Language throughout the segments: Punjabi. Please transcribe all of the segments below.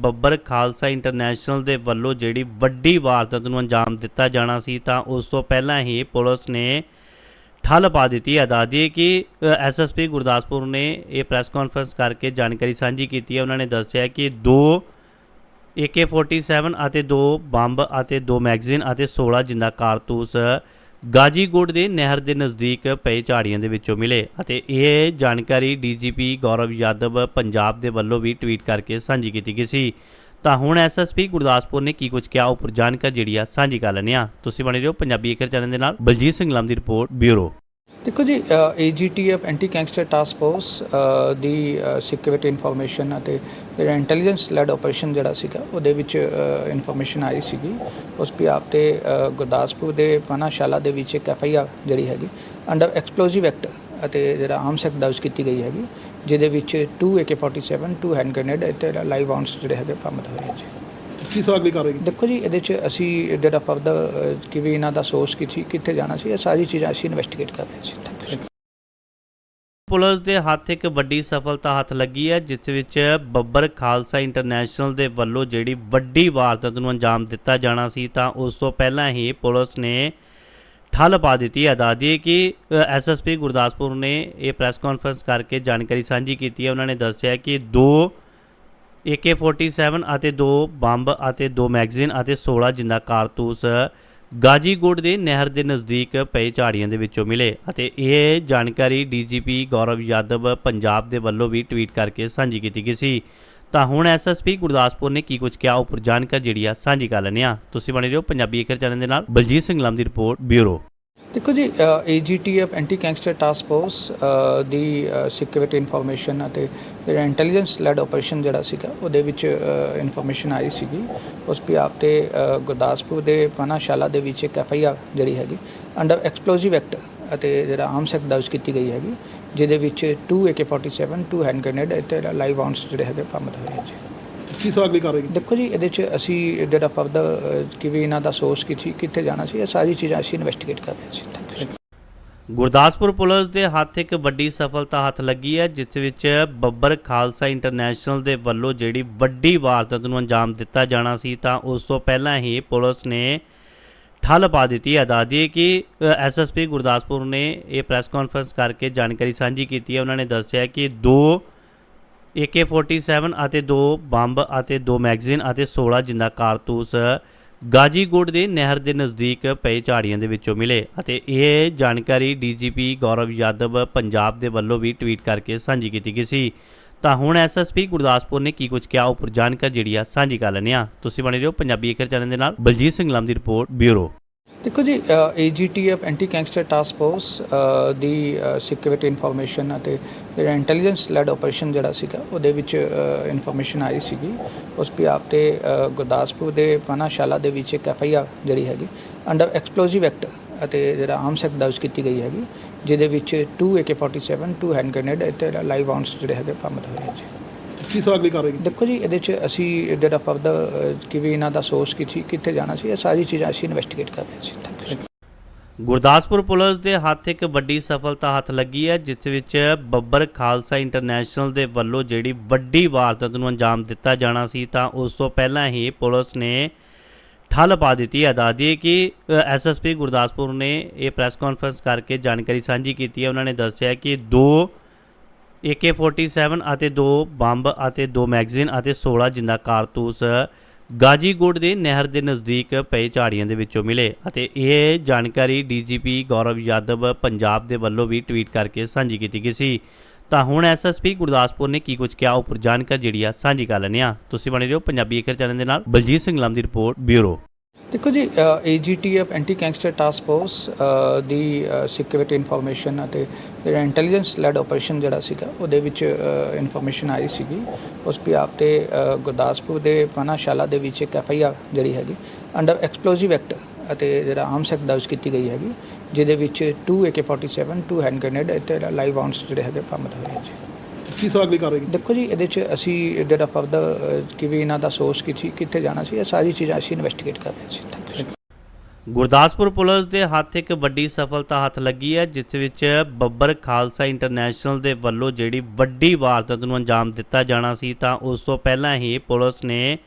ਬੱਬਰ ਖਾਲਸਾ ਇੰਟਰਨੈਸ਼ਨਲ ਦੇ ਵੱਲੋਂ ਜਿਹੜੀ ਵੱਡੀ ਵਾਰਦਾਤ ਨੂੰ ਅੰਜਾਮ ਦਿੱਤਾ ਜਾਣਾ ਸੀ, ਤਾਂ ਉਸ ਤੋਂ ਪਹਿਲਾਂ ਹੀ ਪੁਲਿਸ ਨੇ ਠੱਲ ਪਾ ਦਿੱਤੀ। ਹੈ ਦੱਸ ਦਈਏ ਕਿ ਐਸਐਸਪੀ ਗੁਰਦਾਸਪੁਰ ਨੇ ਇਹ ਪ੍ਰੈਸ ਕਾਨਫਰੰਸ ਕਰਕੇ ਜਾਣਕਾਰੀ ਸਾਂਝੀ ਕੀਤੀ ਹੈ। ਉਹਨਾਂ ਨੇ ਦੱਸਿਆ ਕਿ ਦੋ AK47 ਅਤੇ ਦੋ ਬੰਬ ਅਤੇ ਦੋ ਮੈਗਜ਼ੀਨ ਅਤੇ 16 ਜਿੰਦਾ ਕਾਰਤੂਸ ਗਾਜੀਗੁੜ ਦੇ ਨਹਿਰ ਦੇ ਨਜ਼ਦੀਕ ਪਏ ਝਾੜੀਆਂ ਦੇ ਵਿੱਚੋਂ ਮਿਲੇ ਅਤੇ ਇਹ ਜਾਣਕਾਰੀ ਡੀਜੀਪੀ ਗੌਰਵ ਯਾਦਵ ਪੰਜਾਬ ਦੇ ਵੱਲੋਂ ਵੀ ਟਵੀਟ ਕਰਕੇ ਸਾਂਝੀ ਕੀਤੀ ਗਈ ਸੀ। ਤਾਂ ਹੁਣ ਐਸਐਸਪੀ ਗੁਰਦਾਸਪੁਰ ਨੇ ਕੀ ਕੁਝ ਕਿਹਾ ਉੱਪਰ ਜਾਣਕਾਰੀ ਜਿਹੜੀ ਆ ਸਾਂਝੀ ਕਰ ਲੈਂਦੇ ਆ ਤੁਸੀਂ ਬਣੇ ਰਹੋ ਪੰਜਾਬੀ ਏਕਰ ਚੈਨਲ ਦੇ ਨਾਲ। ਬਲਜੀਤ ਸਿੰਘ ਲੰਮ ਦੀ ਰਿਪੋਰਟ, ਬਿਊਰੋ। ਦੇਖੋ ਜੀ AGTF anti gangster task force ਦੀ ਸਿਕਿਉਰਿਟੀ ਇਨਫੋਰਮੇਸ਼ਨ ਅਤੇ ਜਿਹੜਾ ਇੰਟੈਲੀਜੈਂਸ ਲੈਡ ਆਪਰੇਸ਼ਨ ਜਿਹੜਾ ਸੀਗਾ, ਉਹਦੇ ਵਿੱਚ ਇਨਫੋਰਮੇਸ਼ਨ ਆਈ ਸੀਗੀ। ਉਸ ਪਿਆਪ ਤੇ ਗੁਰਦਾਸਪੁਰ ਦੇ ਪਾਨਾਸ਼ਾਲਾ ਦੇ ਵਿੱਚ ਇੱਕ ਐਫਆਈਆਰ ਜਿਹੜੀ ਹੈਗੀ ਅੰਡਰ ਐਕਸਪਲੋਸਿਵ ਐਕਟ ਅਤੇ ਜਿਹੜਾ ਆਰਮਸ ਐਕਟ ਦਰਜ ਕੀਤੀ ਗਈ ਹੈਗੀ, ਜਿਹਦੇ ਵਿੱਚ 2 AK47 2 ਹੈਂਡ ਗ੍ਰੇਨੇਡ ਅਤੇ ਲਾਈਵ ਆਉਂਟਸ ਜਿਹੜੇ ਹੈਗੇ, ਬਰਾਮਦ ਹੋਏ ਹੈ ਜੀ। ਕੀ ਸਰ ਅਗਲੀ ਕਾਰਵਾਈ ਦੇਖੋ ਜੀ ਇਹਦੇ ਚ ਅਸੀਂ ਜਿਹੜਾ ਫਰਦਰ ਕਿ ਵੀ ਇਹਨਾਂ ਦਾ ਸੋਰਸ ਕਿੱਥੇ ਕਿੱਥੇ ਜਾਣਾ ਸੀ ਇਹ ਸਾਰੀ ਚੀਜ਼ਾਂ ਅਸੀਂ ਇਨਵੈਸਟੀਗੇਟ ਕਰ ਰਹੇ ਸੀ ਥੈਂਕ ਯੂ ਪੁਲਿਸ ਦੇ ਹੱਥ ਇੱਕ ਵੱਡੀ ਸਫਲਤਾ ਹੱਥ ਲੱਗੀ ਹੈ ਜਿਸ ਵਿੱਚ ਬੱਬਰ ਖਾਲਸਾ ਇੰਟਰਨੈਸ਼ਨਲ ਦੇ ਵੱਲੋਂ ਜਿਹੜੀ ਵੱਡੀ ਵਾਰਦਾਤ ਨੂੰ ਅੰਜਾਮ ਦਿੱਤਾ ਜਾਣਾ ਸੀ ਤਾਂ ਉਸ ਤੋਂ ਪਹਿਲਾਂ ਹੀ ਪੁਲਿਸ ਨੇ ਠੱਲ ਪਾ ਦਿੱਤੀ ਹੈ। ਦੱਸ ਦਈਏ ਕਿ ਐਸਐਸਪੀ ਗੁਰਦਾਸਪੁਰ ਨੇ ਇਹ ਪ੍ਰੈਸ ਕਾਨਫਰੰਸ ਕਰਕੇ ਜਾਣਕਾਰੀ ਸਾਂਝੀ ਕੀਤੀ ਹੈ। ਉਹਨਾਂ ਨੇ ਦੱਸਿਆ ਕਿ ਦੋ AK47 ਅਤੇ ਦੋ ਬੰਬ ਅਤੇ ਦੋ ਮੈਗਜ਼ੀਨ ਅਤੇ 16 ਜਿੰਦਾ ਕਾਰਤੂਸ ਗਾਜੀਗੁੜ ਦੇ ਨਹਿਰ ਦੇ ਨਜ਼ਦੀਕ ਪਏ ਝਾੜੀਆਂ ਦੇ ਵਿੱਚੋਂ ਮਿਲੇ ਅਤੇ ਇਹ ਜਾਣਕਾਰੀ ਡੀਜੀਪੀ ਗੌਰਵ ਯਾਦਵ ਪੰਜਾਬ ਦੇ ਵੱਲੋਂ ਵੀ ਟਵੀਟ ਕਰਕੇ ਸਾਂਝੀ ਕੀਤੀ ਗਈ ਸੀ। ਤਾਂ ਹੁਣ ਐਸਐਸਪੀ ਗੁਰਦਾਸਪੁਰ ਨੇ ਕੀ ਕੁਝ ਕਿਹਾ ਉੱਪਰ ਜਾਣਕਾਰੀ ਜਿਹੜੀ ਆ ਸਾਂਝੀ ਕਰ ਲੈਂਦੇ ਆ ਤੁਸੀਂ ਬਣੇ ਰਹੋ ਪੰਜਾਬੀ ਏਕਰ ਚੈਨਲ ਦੇ ਨਾਲ। ਬਲਜੀਤ ਸਿੰਘ ਲੰਮ ਦੀ ਰਿਪੋਰਟ, ਬਿਊਰੋ। ਦੇਖੋ ਜੀ AGTF anti gangster task force ਦੀ ਸਿਕਿਉਰਿਟੀ ਇਨਫੋਰਮੇਸ਼ਨ ਅਤੇ ਜਿਹੜਾ ਇੰਟੈਲੀਜੈਂਸ ਲੈਡ ਆਪਰੇਸ਼ਨ ਜਿਹੜਾ ਸੀਗਾ, ਉਹਦੇ ਵਿੱਚ ਇਨਫੋਰਮੇਸ਼ਨ ਆਈ ਸੀਗੀ। ਉਸ ਪਿਆਪ ਤੇ ਗੁਰਦਾਸਪੁਰ ਦੇ ਪਾਨਾਸ਼ਾਲਾ ਦੇ ਵਿੱਚ ਇੱਕ ਐਫਆਈਆਰ ਜਿਹੜੀ ਹੈਗੀ ਅੰਡਰ ਐਕਸਪਲੋਸਿਵ ਐਕਟ ਅਤੇ ਜਿਹੜਾ ਆਰਮਸ ਐਕਟ ਦਰਜ ਕੀਤੀ ਗਈ ਹੈਗੀ, ਜਿਹਦੇ ਵਿੱਚ 2 AK47 2 ਹੈਂਡ ਗ੍ਰੇਨੇਡ ਅਤੇ ਲਾਈਵ ਆਉਂਟਸ ਜਿਹੜੇ ਹੈਗੇ, ਬਰਾਮਦ ਹੋਏ ਹੈ ਜੀ। ਕੀ ਸਰ ਅਗਲੀ ਕਾਰਵਾਈ ਦੇਖੋ ਜੀ ਇਹਦੇ ਚ ਅਸੀਂ ਜਿਹੜਾ ਫਰਦਰ ਕਿ ਵੀ ਇਹਨਾਂ ਦਾ ਸੋਰਸ ਕਿੱਥੇ ਕਿੱਥੇ ਜਾਣਾ ਸੀ ਇਹ ਸਾਰੀ ਚੀਜ਼ਾਂ ਅਸੀਂ ਇਨਵੈਸਟੀਗੇਟ ਕਰ ਰਹੇ ਸੀ ਥੈਂਕ ਯੂ ਗੁਰਦਾਸਪੁਰ ਪੁਲਿਸ ਦੇ ਹੱਥ ਇੱਕ ਵੱਡੀ ਸਫਲਤਾ ਹੱਥ ਲੱਗੀ ਹੈ ਜਿਸ ਵਿੱਚ ਬੱਬਰ ਖਾਲਸਾ ਇੰਟਰਨੈਸ਼ਨਲ ਦੇ ਵੱਲੋਂ ਜਿਹੜੀ ਵੱਡੀ ਵਾਰਦਾਤ ਨੂੰ ਅੰਜਾਮ ਦਿੱਤਾ ਜਾਣਾ ਸੀ ਤਾਂ ਉਸ ਤੋਂ ਪਹਿਲਾਂ ਹੀ ਪੁਲਿਸ ਨੇ ਠੱਲ ਪਾ ਦਿੱਤੀ ਹੈ। ਦੱਸ ਦਈਏ ਕਿ ਐਸਐਸਪੀ ਗੁਰਦਾਸਪੁਰ ਨੇ ਇਹ ਪ੍ਰੈਸ ਕਾਨਫਰੰਸ ਕਰਕੇ ਜਾਣਕਾਰੀ ਸਾਂਝੀ ਕੀਤੀ ਹੈ। ਉਹਨਾਂ ਨੇ ਦੱਸਿਆ ਕਿ ਦੋ AK47 ਅਤੇ ਦੋ ਬੰਬ ਅਤੇ ਦੋ ਮੈਗਜ਼ੀਨ ਅਤੇ 16 ਜਿੰਦਾ ਕਾਰਤੂਸ ਗਾਜੀਗੁੜ ਦੇ ਨਹਿਰ ਦੇ ਨਜ਼ਦੀਕ ਪਏ ਝਾੜੀਆਂ ਦੇ ਵਿੱਚੋਂ ਮਿਲੇ ਅਤੇ ਇਹ ਜਾਣਕਾਰੀ ਡੀਜੀਪੀ ਗੌਰਵ ਯਾਦਵ ਪੰਜਾਬ ਦੇ ਵੱਲੋਂ ਵੀ ਟਵੀਟ ਕਰਕੇ ਸਾਂਝੀ ਕੀਤੀ ਗਈ ਸੀ। ਤਾਂ ਹੁਣ ਐਸਐਸਪੀ ਗੁਰਦਾਸਪੁਰ ਨੇ ਕੀ ਕੁਝ ਕਿਹਾ ਉੱਪਰ ਜਾਣਕਾਰੀ ਜਿਹੜੀ ਆ ਸਾਂਝੀ ਕਰ ਲੈਂਦੇ ਆ ਤੁਸੀਂ ਬਣੇ ਰਹੋ ਪੰਜਾਬੀ ਏਕਰ ਚੈਨਲ ਦੇ ਨਾਲ। ਬਲਜੀਤ ਸਿੰਘ ਲੰਮ ਦੀ ਰਿਪੋਰਟ, ਬਿਊਰੋ। ਦੇਖੋ ਜੀ AGTF anti gangster task force ਦੀ ਸਿਕਿਉਰਿਟੀ ਇਨਫੋਰਮੇਸ਼ਨ ਅਤੇ ਜਿਹੜਾ ਇੰਟੈਲੀਜੈਂਸ ਲੈਡ ਆਪਰੇਸ਼ਨ ਜਿਹੜਾ ਸੀਗਾ, ਉਹਦੇ ਵਿੱਚ ਇਨਫੋਰਮੇਸ਼ਨ ਆਈ ਸੀਗੀ। ਉਸ ਪਿਆਪ ਤੇ ਗੁਰਦਾਸਪੁਰ ਦੇ ਪਾਨਾਸ਼ਾਲਾ ਦੇ ਵਿੱਚ ਇੱਕ ਐਫਆਈਆਰ ਜਿਹੜੀ ਹੈਗੀ ਅੰਡਰ ਐਕਸਪਲੋਸਿਵ ਐਕਟ ਅਤੇ ਜਿਹੜਾ ਆਰਮਸ ਐਕਟ ਦਰਜ ਕੀਤੀ ਗਈ ਹੈਗੀ, ਜਿਹਦੇ ਵਿੱਚ 2 AK47 2 ਹੈਂਡ ਗ੍ਰੇਨੇਡ ਅਤੇ ਲਾਈਵ ਆਉਂਟਸ ਜਿਹੜੇ ਹੈਗੇ, ਬਰਾਮਦ ਹੋਏ ਹੈ ਜੀ। ਕੀ ਸਰ ਅਗਲੀ ਕਾਰਵਾਈ ਦੇਖੋ ਜੀ ਇਹਦੇ ਚ ਅਸੀਂ ਜਿਹੜਾ ਫਰਦਰ ਕਿ ਵੀ ਇਹਨਾਂ ਦਾ ਸੋਰਸ ਕਿੱਥੇ ਕਿੱਥੇ ਜਾਣਾ ਸੀ ਇਹ ਸਾਰੀ ਚੀਜ਼ਾਂ ਅਸੀਂ ਇਨਵੈਸਟੀਗੇਟ ਕਰ ਰਹੇ ਸੀ ਥੈਂਕ ਯੂ ਗੁਰਦਾਸਪੁਰ ਪੁਲਿਸ ਦੇ ਹੱਥ ਇੱਕ ਵੱਡੀ ਸਫਲਤਾ ਹੱਥ ਲੱਗੀ ਹੈ ਜਿਸ ਵਿੱਚ ਬੱਬਰ ਖਾਲਸਾ ਇੰਟਰਨੈਸ਼ਨਲ ਦੇ ਵੱਲੋਂ ਜਿਹੜੀ ਵੱਡੀ ਵਾਰਦਾਤ ਨੂੰ ਅੰਜਾਮ ਦਿੱਤਾ ਜਾਣਾ ਸੀ ਤਾਂ ਉਸ ਤੋਂ ਪਹਿਲਾਂ ਹੀ ਪੁਲਿਸ ਨੇ ਠੱਲ ਪਾ ਦਿੱਤੀ ਹੈ। ਦੱਸ ਦਈਏ ਕਿ ਐਸਐਸਪੀ ਗੁਰਦਾਸਪੁਰ ਨੇ ਇਹ ਪ੍ਰੈਸ ਕਾਨਫਰੰਸ ਕਰਕੇ ਜਾਣਕਾਰੀ ਸਾਂਝੀ ਕੀਤੀ ਹੈ। ਉਹਨਾਂ ਨੇ ਦੱਸਿਆ ਕਿ ਦੋ AK47 ਅਤੇ ਦੋ ਬੰਬ ਅਤੇ ਦੋ ਮੈਗਜ਼ੀਨ ਅਤੇ 16 ਜਿੰਦਾ ਕਾਰਤੂਸ ਗਾਜੀਗੁੜ ਦੇ ਨਹਿਰ ਦੇ ਨਜ਼ਦੀਕ ਪਏ ਝਾੜੀਆਂ ਦੇ ਵਿੱਚੋਂ ਮਿਲੇ ਅਤੇ ਇਹ ਜਾਣਕਾਰੀ ਡੀਜੀਪੀ ਗੌਰਵ ਯਾਦਵ ਪੰਜਾਬ ਦੇ ਵੱਲੋਂ ਵੀ ਟਵੀਟ ਕਰਕੇ ਸਾਂਝੀ ਕੀਤੀ ਗਈ ਸੀ। ਤਾਂ ਹੁਣ ਐਸਐਸਪੀ ਗੁਰਦਾਸਪੁਰ ਨੇ ਕੀ ਕੁਝ ਕਿਹਾ ਉੱਪਰ ਜਾਣਕਾਰੀ ਜਿਹੜੀ ਆ ਸਾਂਝੀ ਕਰ ਲੈਂਦੇ ਆ ਤੁਸੀਂ ਬਣੇ ਰਹੋ ਪੰਜਾਬੀ ਏਕਰ ਚੈਨਲ ਦੇ ਨਾਲ। ਬਲਜੀਤ ਸਿੰਘ ਲੰਮ ਦੀ ਰਿਪੋਰਟ, ਬਿਊਰੋ। ਦੇਖੋ ਜੀ AGTF anti gangster task force ਦੀ ਸਿਕਿਉਰਿਟੀ ਇਨਫੋਰਮੇਸ਼ਨ ਅਤੇ ਜਿਹੜਾ ਇੰਟੈਲੀਜੈਂਸ ਲੈਡ ਆਪਰੇਸ਼ਨ ਜਿਹੜਾ ਸੀਗਾ, ਉਹਦੇ ਵਿੱਚ ਇਨਫੋਰਮੇਸ਼ਨ ਆਈ ਸੀਗੀ। ਉਸ ਪਿਆਪ ਤੇ ਗੁਰਦਾਸਪੁਰ ਦੇ ਪਾਨਾਸ਼ਾਲਾ ਦੇ ਵਿੱਚ ਇੱਕ ਐਫਆਈਆਰ ਜਿਹੜੀ ਹੈਗੀ ਅੰਡਰ ਐਕਸਪਲੋਸਿਵ ਐਕਟ ਅਤੇ ਜਿਹੜਾ ਆਮ ਸੈਕਟ ਦਰਜ ਕੀਤੀ ਗਈ ਹੈਗੀ, ਜਿਹਦੇ ਵਿੱਚ 2 AK47 2 ਹੈਂਡ ਗ੍ਰੇਨੇਡ ਅਤੇ ਲਾਈਵ ਆਉਂਟਸ ਜਿਹੜੇ ਹੈਗੇ, ਬਰਾਮਦ ਹੋਏ ਹੈ ਜੀ। ਕੀ ਸਰ ਅਗਲੀ ਕਾਰਵਾਈ ਦੇਖੋ ਜੀ ਇਹਦੇ ਚ ਅਸੀਂ ਜਿਹੜਾ ਫਰਦਰ ਕਿ ਵੀ ਇਹਨਾਂ ਦਾ ਸੋਰਸ ਕਿੱਥੇ ਕਿੱਥੇ ਜਾਣਾ ਸੀ ਇਹ ਸਾਰੀ ਚੀਜ਼ਾਂ ਅਸੀਂ ਇਨਵੈਸਟੀਗੇਟ ਕਰ ਰਹੇ ਸੀ। ਥੈਂਕ ਯੂ ਗੁਰਦਾਸਪੁਰ ਪੁਲਿਸ ਦੇ ਹੱਥ ਇੱਕ ਵੱਡੀ ਸਫਲਤਾ ਹੱਥ ਲੱਗੀ ਹੈ ਜਿਸ ਵਿੱਚ ਬੱਬਰ ਖਾਲਸਾ ਇੰਟਰਨੈਸ਼ਨਲ ਦੇ ਵੱਲੋਂ ਜਿਹੜੀ ਵੱਡੀ ਵਾਰਦਾਤ ਨੂੰ ਅੰਜਾਮ ਦਿੱਤਾ ਜਾਣਾ ਸੀ ਤਾਂ ਉਸ ਤੋਂ ਪਹਿਲਾਂ ਹੀ ਪੁਲਿਸ ਨੇ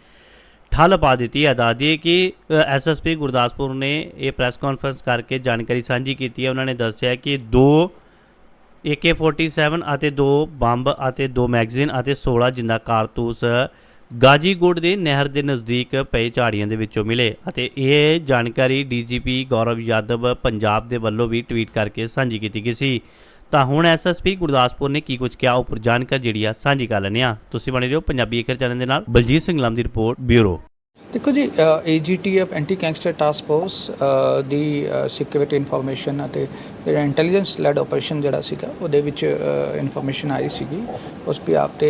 ਠੱਲ ਪਾ ਦਿੱਤੀ ਹੈ। ਦਈਏ ਕਿ ਐਸਐਸਪੀ ਗੁਰਦਾਸਪੁਰ ਨੇ ਇਹ ਪ੍ਰੈਸ ਕਾਨਫਰੰਸ ਕਰਕੇ ਜਾਣਕਾਰੀ ਸਾਂਝੀ ਕੀਤੀ ਹੈ। ਉਹਨਾਂ ਨੇ ਦੱਸਿਆ ਕਿ ਦੋ AK47 ਅਤੇ ਦੋ ਬੰਬ ਅਤੇ ਦੋ ਮੈਗਜ਼ੀਨ ਅਤੇ 16 ਜਿੰਦਾ ਕਾਰਤੂਸ ਗਾਜੀਗੁੜ ਦੇ ਨਹਿਰ ਦੇ ਨਜ਼ਦੀਕ ਪਏ ਝਾੜੀਆਂ ਦੇ ਵਿੱਚੋਂ ਮਿਲੇ ਅਤੇ ਇਹ ਜਾਣਕਾਰੀ ਡੀਜੀਪੀ ਗੌਰਵ ਯਾਦਵ ਪੰਜਾਬ ਦੇ ਵੱਲੋਂ ਵੀ ਟਵੀਟ ਕਰਕੇ ਸਾਂਝੀ ਕੀਤੀ ਗਈ ਸੀ। ਤਾਂ ਹੁਣ ਐਸਐਸਪੀ ਗੁਰਦਾਸਪੁਰ ਨੇ ਕੀ ਕੁਝ ਕਿਹਾ ਉੱਪਰ ਜਾਣਕਾਰੀ ਜਿਹੜੀ ਆ ਸਾਂਝੀ ਕਰ ਲੈਂਦੇ ਆ ਤੁਸੀਂ ਬਣੇ ਰਹੋ ਪੰਜਾਬੀ ਏਕਰ ਚੈਨਲ ਦੇ ਨਾਲ। ਬਲਜੀਤ ਸਿੰਘ ਲੰਮ ਦੀ ਰਿਪੋਰਟ, ਬਿਊਰੋ। ਦੇਖੋ ਜੀ AGTF anti gangster task force ਦੀ ਸਿਕਿਉਰਿਟੀ ਇਨਫੋਰਮੇਸ਼ਨ ਅਤੇ ਜਿਹੜਾ ਇੰਟੈਲੀਜੈਂਸ ਲੈਡ ਆਪਰੇਸ਼ਨ ਜਿਹੜਾ ਸੀਗਾ, ਉਹਦੇ ਵਿੱਚ ਇਨਫੋਰਮੇਸ਼ਨ ਆਈ ਸੀਗੀ। ਉਸ ਪਿਆਪ ਤੇ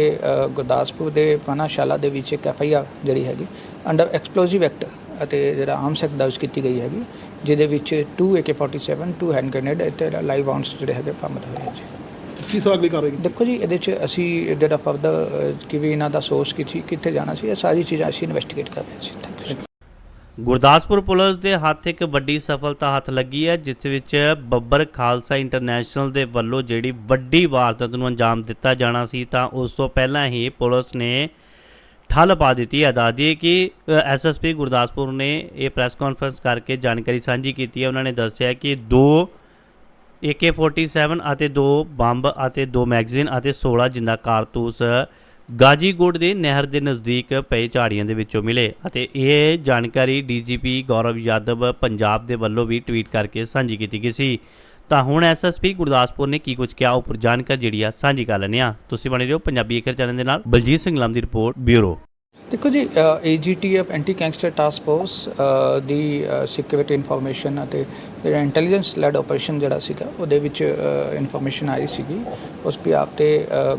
ਗੁਰਦਾਸਪੁਰ ਦੇ ਪਾਨਾਸ਼ਾਲਾ ਦੇ ਵਿੱਚ ਇੱਕ ਐਫਆਈਆਰ ਜਿਹੜੀ ਹੈਗੀ ਅੰਡਰ ਐਕਸਪਲੋਸਿਵ ਐਕਟ ਅਤੇ ਜਿਹੜਾ ਆਰਮਸ ਐਕਟ ਦਰਜ ਕੀਤੀ ਗਈ ਹੈਗੀ, ਜਿਹਦੇ ਵਿੱਚ 2 AK47 2 ਹੈਂਡ ਗ੍ਰੇਨੇਡ ਅਤੇ ਲਾਈਵ ਰਾਉਂਡਸ ਜਿਹੜੇ ਹੈਗੇ, ਬਰਾਮਦ ਹੋਏ ਹੈ ਜੀ। ਕੀ ਸੋ ਅਗਲੀ ਕਾਰਵਾਈ ਦੇਖੋ ਜੀ ਇਹਦੇ 'ਚ ਅਸੀਂ ਜਿਹੜਾ ਫਰਦਰ ਕਿ ਵੀ ਇਹਨਾਂ ਦਾ ਸੋਰਸ ਕਿੱਥੇ ਕਿੱਥੇ ਜਾਣਾ ਸੀ ਇਹ ਸਾਰੀ ਚੀਜ਼ਾਂ ਅਸੀਂ ਇਨਵੈਸਟੀਗੇਟ ਕਰ ਰਹੇ ਸੀ ਥੈਂਕ ਯੂ ਗੁਰਦਾਸਪੁਰ ਪੁਲਿਸ ਦੇ ਹੱਥ ਇੱਕ ਵੱਡੀ ਸਫਲਤਾ ਹੱਥ ਲੱਗੀ ਹੈ ਜਿਸ ਵਿੱਚ ਬੱਬਰ ਖਾਲਸਾ ਇੰਟਰਨੈਸ਼ਨਲ ਦੇ ਵੱਲੋਂ ਜਿਹੜੀ ਵੱਡੀ ਵਾਰਦਾਤ ਨੂੰ ਅੰਜਾਮ ਦਿੱਤਾ ਜਾਣਾ ਸੀ ਤਾਂ ਉਸ ਤੋਂ ਪਹਿਲਾਂ ਹੀ ਪੁਲਿਸ ਨੇ ਠੱਲ ਪਾ ਦਿੱਤੀ ਹੈ। ਦੱਸ ਦਈਏ ਕਿ ਐਸਐਸਪੀ ਗੁਰਦਾਸਪੁਰ ਨੇ ਇਹ ਪ੍ਰੈਸ ਕਾਨਫਰੰਸ ਕਰਕੇ ਜਾਣਕਾਰੀ ਸਾਂਝੀ ਕੀਤੀ ਹੈ। ਉਹਨਾਂ ਨੇ ਦੱਸਿਆ ਕਿ ਦੋ AK47 ਅਤੇ ਦੋ ਬੰਬ ਅਤੇ ਦੋ ਮੈਗਜ਼ੀਨ ਅਤੇ 16 ਜਿੰਦਾ ਕਾਰਤੂਸ ਗਾਜੀਗੁੜ ਦੇ ਨਹਿਰ ਦੇ ਨਜ਼ਦੀਕ ਪਏ ਝਾੜੀਆਂ ਦੇ ਵਿੱਚੋਂ ਮਿਲੇ ਅਤੇ ਇਹ ਜਾਣਕਾਰੀ ਡੀਜੀਪੀ ਗੌਰਵ ਯਾਦਵ ਪੰਜਾਬ ਦੇ ਵੱਲੋਂ ਵੀ ਟਵੀਟ ਕਰਕੇ ਸਾਂਝੀ ਕੀਤੀ ਗਈ ਸੀ। ਤਾਂ ਹੁਣ ਐਸਐਸਪੀ ਗੁਰਦਾਸਪੁਰ ਨੇ ਕੀ ਕੁਝ ਕਿਹਾ ਉੱਪਰ ਜਾਣਕਾਰੀ ਜਿਹੜੀ ਆ ਸਾਂਝੀ ਕਰ ਲੈਂਦੇ ਆ ਤੁਸੀਂ ਬਣੇ ਰਹੋ ਪੰਜਾਬੀ ਏਕਰ ਚੈਨਲ ਦੇ ਨਾਲ। ਬਲਜੀਤ ਸਿੰਘ ਲੰਮ ਦੀ ਰਿਪੋਰਟ, ਬਿਊਰੋ। ਦੇਖੋ ਜੀ AGTF anti gangster task force ਦੀ ਸਿਕਿਉਰਿਟੀ ਇਨਫੋਰਮੇਸ਼ਨ ਅਤੇ ਜਿਹੜਾ ਇੰਟੈਲੀਜੈਂਸ ਲੈਡ ਆਪਰੇਸ਼ਨ ਜਿਹੜਾ ਸੀਗਾ, ਉਹਦੇ ਵਿੱਚ ਇਨਫੋਰਮੇਸ਼ਨ ਆਈ ਸੀਗੀ। ਉਸ ਪਿਆਪ ਤੇ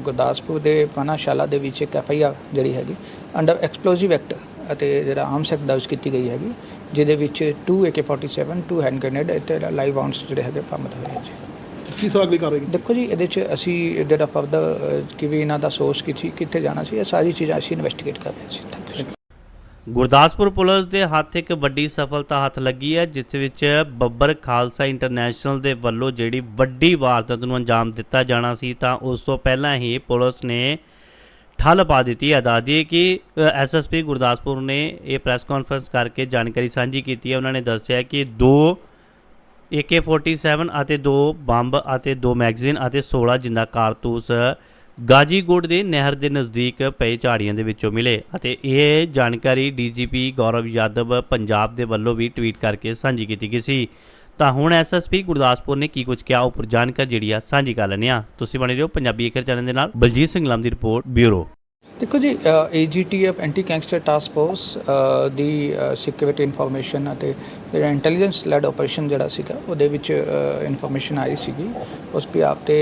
ਗੁਰਦਾਸਪੁਰ ਦੇ ਪਾਨਾਸ਼ਾਲਾ ਦੇ ਵਿੱਚ ਇੱਕ ਐਫਆਈਆਰ ਜਿਹੜੀ ਹੈਗੀ ਅੰਡਰ ਐਕਸਪਲੋਸਿਵ ਐਕਟ ਅਤੇ ਜਿਹੜਾ ਆਰਮਸ ਐਕਟ ਦਰਜ ਕੀਤੀ ਗਈ ਹੈਗੀ, ਜਿਹਦੇ ਵਿੱਚ 2 AK47 2 ਹੈਂਡ ਗ੍ਰੇਨੇਡ ਅਤੇ ਲਾਈਵ ਰਾਉਂਡਸ ਜਿਹੜੇ ਹੈਗੇ, ਬਰਾਮਦ ਹੋਏ ਹੈ ਜੀ। ਕੀ ਸੋ ਅਗਲੀ ਕਾਰਵਾਈ ਦੇਖੋ ਜੀ ਇਹਦੇ 'ਚ ਅਸੀਂ ਜਿਹੜਾ ਫਰਦਰ ਕਿ ਵੀ ਇਹਨਾਂ ਦਾ ਸੋਰਸ ਕਿੱਥੇ ਕਿੱਥੇ ਜਾਣਾ ਸੀ ਇਹ ਸਾਰੀ ਚੀਜ਼ਾਂ ਅਸੀਂ ਇਨਵੈਸਟੀਗੇਟ ਕਰ ਰਹੇ ਸੀ ਥੈਂਕ ਯੂ ਗੁਰਦਾਸਪੁਰ ਪੁਲਿਸ ਦੇ ਹੱਥ ਇੱਕ ਵੱਡੀ ਸਫਲਤਾ ਹੱਥ ਲੱਗੀ ਹੈ ਜਿਸ ਵਿੱਚ ਬੱਬਰ ਖਾਲਸਾ ਇੰਟਰਨੈਸ਼ਨਲ ਦੇ ਵੱਲੋਂ ਜਿਹੜੀ ਵੱਡੀ ਵਾਰਦਾਤ ਨੂੰ ਅੰਜਾਮ ਦਿੱਤਾ ਜਾਣਾ ਸੀ ਤਾਂ ਉਸ ਤੋਂ ਪਹਿਲਾਂ ਹੀ ਪੁਲਿਸ ਨੇ ਠੱਲ ਪਾ ਦਿੱਤੀ ਹੈ। ਦੱਸ ਦਈਏ ਕਿ ਐਸਐਸਪੀ ਗੁਰਦਾਸਪੁਰ ਨੇ ਇਹ ਪ੍ਰੈਸ ਕਾਨਫਰੰਸ ਕਰਕੇ ਜਾਣਕਾਰੀ ਸਾਂਝੀ ਕੀਤੀ ਹੈ। ਉਹਨਾਂ ਨੇ ਦੱਸਿਆ ਕਿ ਦੋ AK47 ਅਤੇ ਦੋ ਬੰਬ ਅਤੇ ਦੋ ਮੈਗਜ਼ੀਨ ਅਤੇ 16 ਜਿੰਦਾ ਕਾਰਤੂਸ ਗਾਜੀਗੋੜ ਦੇ ਨਹਿਰ ਦੇ ਨਜ਼ਦੀਕ ਪਏ ਝਾੜੀਆਂ ਦੇ ਵਿੱਚੋਂ ਮਿਲੇ ਅਤੇ ਇਹ ਜਾਣਕਾਰੀ ਡੀਜੀਪੀ ਗੌਰਵ ਯਾਦਵ ਪੰਜਾਬ ਦੇ ਵੱਲੋਂ ਵੀ ਟਵੀਟ ਕਰਕੇ ਸਾਂਝੀ ਕੀਤੀ ਗਈ ਸੀ। ਤਾਂ ਹੁਣ ਐਸਐਸਪੀ ਗੁਰਦਾਸਪੁਰ ਨੇ ਕੀ ਕੁਝ ਕਿਹਾ ਉੱਪਰ ਜਾਣਕਾਰੀ ਜਿਹੜੀ ਆ ਸਾਂਝੀ ਕਰ ਲੈਂਦੇ ਆ ਤੁਸੀਂ ਬਣੇ ਰਹੋ ਪੰਜਾਬੀ ਏਕਰ ਚੈਨਲ ਦੇ ਨਾਲ। ਬਲਜੀਤ ਸਿੰਘ ਲੰਮ ਦੀ ਰਿਪੋਰਟ, ਬਿਊਰੋ। ਦੇਖੋ ਜੀ AGTF anti gangster task force ਦੀ ਸਿਕਿਉਰਿਟੀ ਇਨਫੋਰਮੇਸ਼ਨ ਅਤੇ ਜਿਹੜਾ ਇੰਟੈਲੀਜੈਂਸ ਲੈਡ ਆਪਰੇਸ਼ਨ ਜਿਹੜਾ ਸੀਗਾ, ਉਹਦੇ ਵਿੱਚ ਇਨਫੋਰਮੇਸ਼ਨ ਆਈ ਸੀਗੀ। ਉਸ ਪਿਆਪ ਤੇ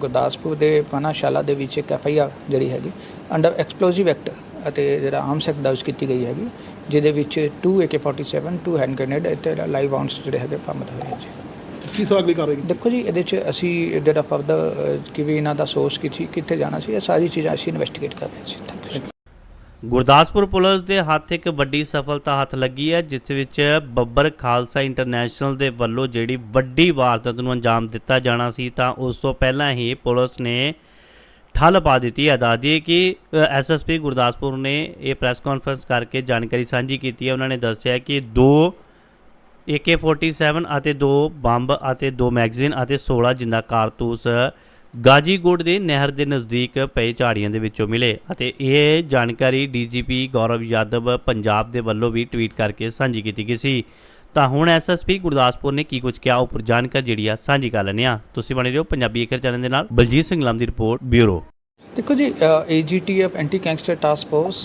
ਗੁਰਦਾਸਪੁਰ ਦੇ ਪਾਨਾਸ਼ਾਲਾ ਦੇ ਵਿੱਚ ਇੱਕ ਐਫਆਈਆਰ ਜਿਹੜੀ ਹੈਗੀ ਅੰਡਰ ਐਕਸਪਲੋਸਿਵ ਐਕਟ ਅਤੇ ਜਿਹੜਾ ਆਰਮਸ ਐਕਟ ਦਰਜ ਕੀਤੀ ਗਈ ਹੈਗੀ, ਜਿਹਦੇ ਵਿੱਚ 2 AK47 2 ਹੈਂਡ ਗ੍ਰੇਨੇਡ ਅਤੇ ਲਾਈਵ ਰਾਉਂਡਸ ਜਿਹੜੇ ਹੈਗੇ, ਬਰਾਮਦ ਹੋਏ ਹੈ ਜੀ। ਕੀ ਸੋ ਅਗਲੀ ਕਾਰਵਾਈ ਕੀਤੀ? ਦੇਖੋ ਜੀ ਇਹਦੇ 'ਚ ਅਸੀਂ ਜਿਹੜਾ ਫਰਦਰ ਕਿ ਵੀ ਇਹਨਾਂ ਦਾ ਸੋਰਸ ਕਿੱਥੇ ਕਿੱਥੇ ਜਾਣਾ ਸੀ ਇਹ ਸਾਰੀ ਚੀਜ਼ਾਂ ਅਸੀਂ ਇਨਵੈਸਟੀਗੇਟ ਕਰ ਰਹੇ ਸੀ ਥੈਂਕ ਯੂ ਗੁਰਦਾਸਪੁਰ ਪੁਲਿਸ ਦੇ ਹੱਥ ਇੱਕ ਵੱਡੀ ਸਫਲਤਾ ਹੱਥ ਲੱਗੀ ਹੈ ਜਿਸ ਵਿੱਚ ਬੱਬਰ ਖਾਲਸਾ ਇੰਟਰਨੈਸ਼ਨਲ ਦੇ ਵੱਲੋਂ ਜਿਹੜੀ ਵੱਡੀ ਵਾਰਦਾਤ ਨੂੰ ਅੰਜਾਮ ਦਿੱਤਾ ਜਾਣਾ ਸੀ ਤਾਂ ਉਸ ਤੋਂ ਪਹਿਲਾਂ ਹੀ ਪੁਲਿਸ ਨੇ ਠੱਲ ਪਾ ਦਿੱਤੀ ਹੈ। ਦੱਸ ਦਈਏ ਕਿ ਐਸਐਸਪੀ ਗੁਰਦਾਸਪੁਰ ਨੇ ਇਹ ਪ੍ਰੈਸ ਕਾਨਫਰੰਸ ਕਰਕੇ ਜਾਣਕਾਰੀ ਸਾਂਝੀ ਕੀਤੀ ਹੈ। ਉਹਨਾਂ ਨੇ ਦੱਸਿਆ ਕਿ ਦੋ AK47 ਅਤੇ ਦੋ ਬੰਬ ਅਤੇ ਦੋ ਮੈਗਜ਼ੀਨ ਅਤੇ 16 ਜਿੰਦਾ ਕਾਰਤੂਸ ਗਾਜੀਗੁੜ ਦੇ ਨਹਿਰ ਦੇ ਨਜ਼ਦੀਕ ਪਏ ਝਾੜੀਆਂ ਦੇ ਵਿੱਚੋਂ ਮਿਲੇ ਅਤੇ ਇਹ ਜਾਣਕਾਰੀ ਡੀਜੀਪੀ ਗੌਰਵ ਯਾਦਵ ਪੰਜਾਬ ਦੇ ਵੱਲੋਂ ਵੀ ਟਵੀਟ ਕਰਕੇ ਸਾਂਝੀ ਕੀਤੀ ਗਈ ਸੀ। ਤਾਂ ਹੁਣ ਐਸਐਸਪੀ ਗੁਰਦਾਸਪੁਰ ਨੇ ਕੀ ਕੁਝ ਕਿਹਾ ਉੱਪਰ ਜਾਣਕਾਰੀ ਜਿਹੜੀ ਆ ਸਾਂਝੀ ਕਰ ਲੈਂਦੇ ਆ ਤੁਸੀਂ ਬਣੇ ਰਹੋ ਪੰਜਾਬੀ ਏਕਰ ਚੈਨਲ ਦੇ ਨਾਲ। ਬਲਜੀਤ ਸਿੰਘ ਲੰਮ ਦੀ ਰਿਪੋਰਟ, ਬਿਊਰੋ। ਦੇਖੋ ਜੀ AGTF anti gangster task force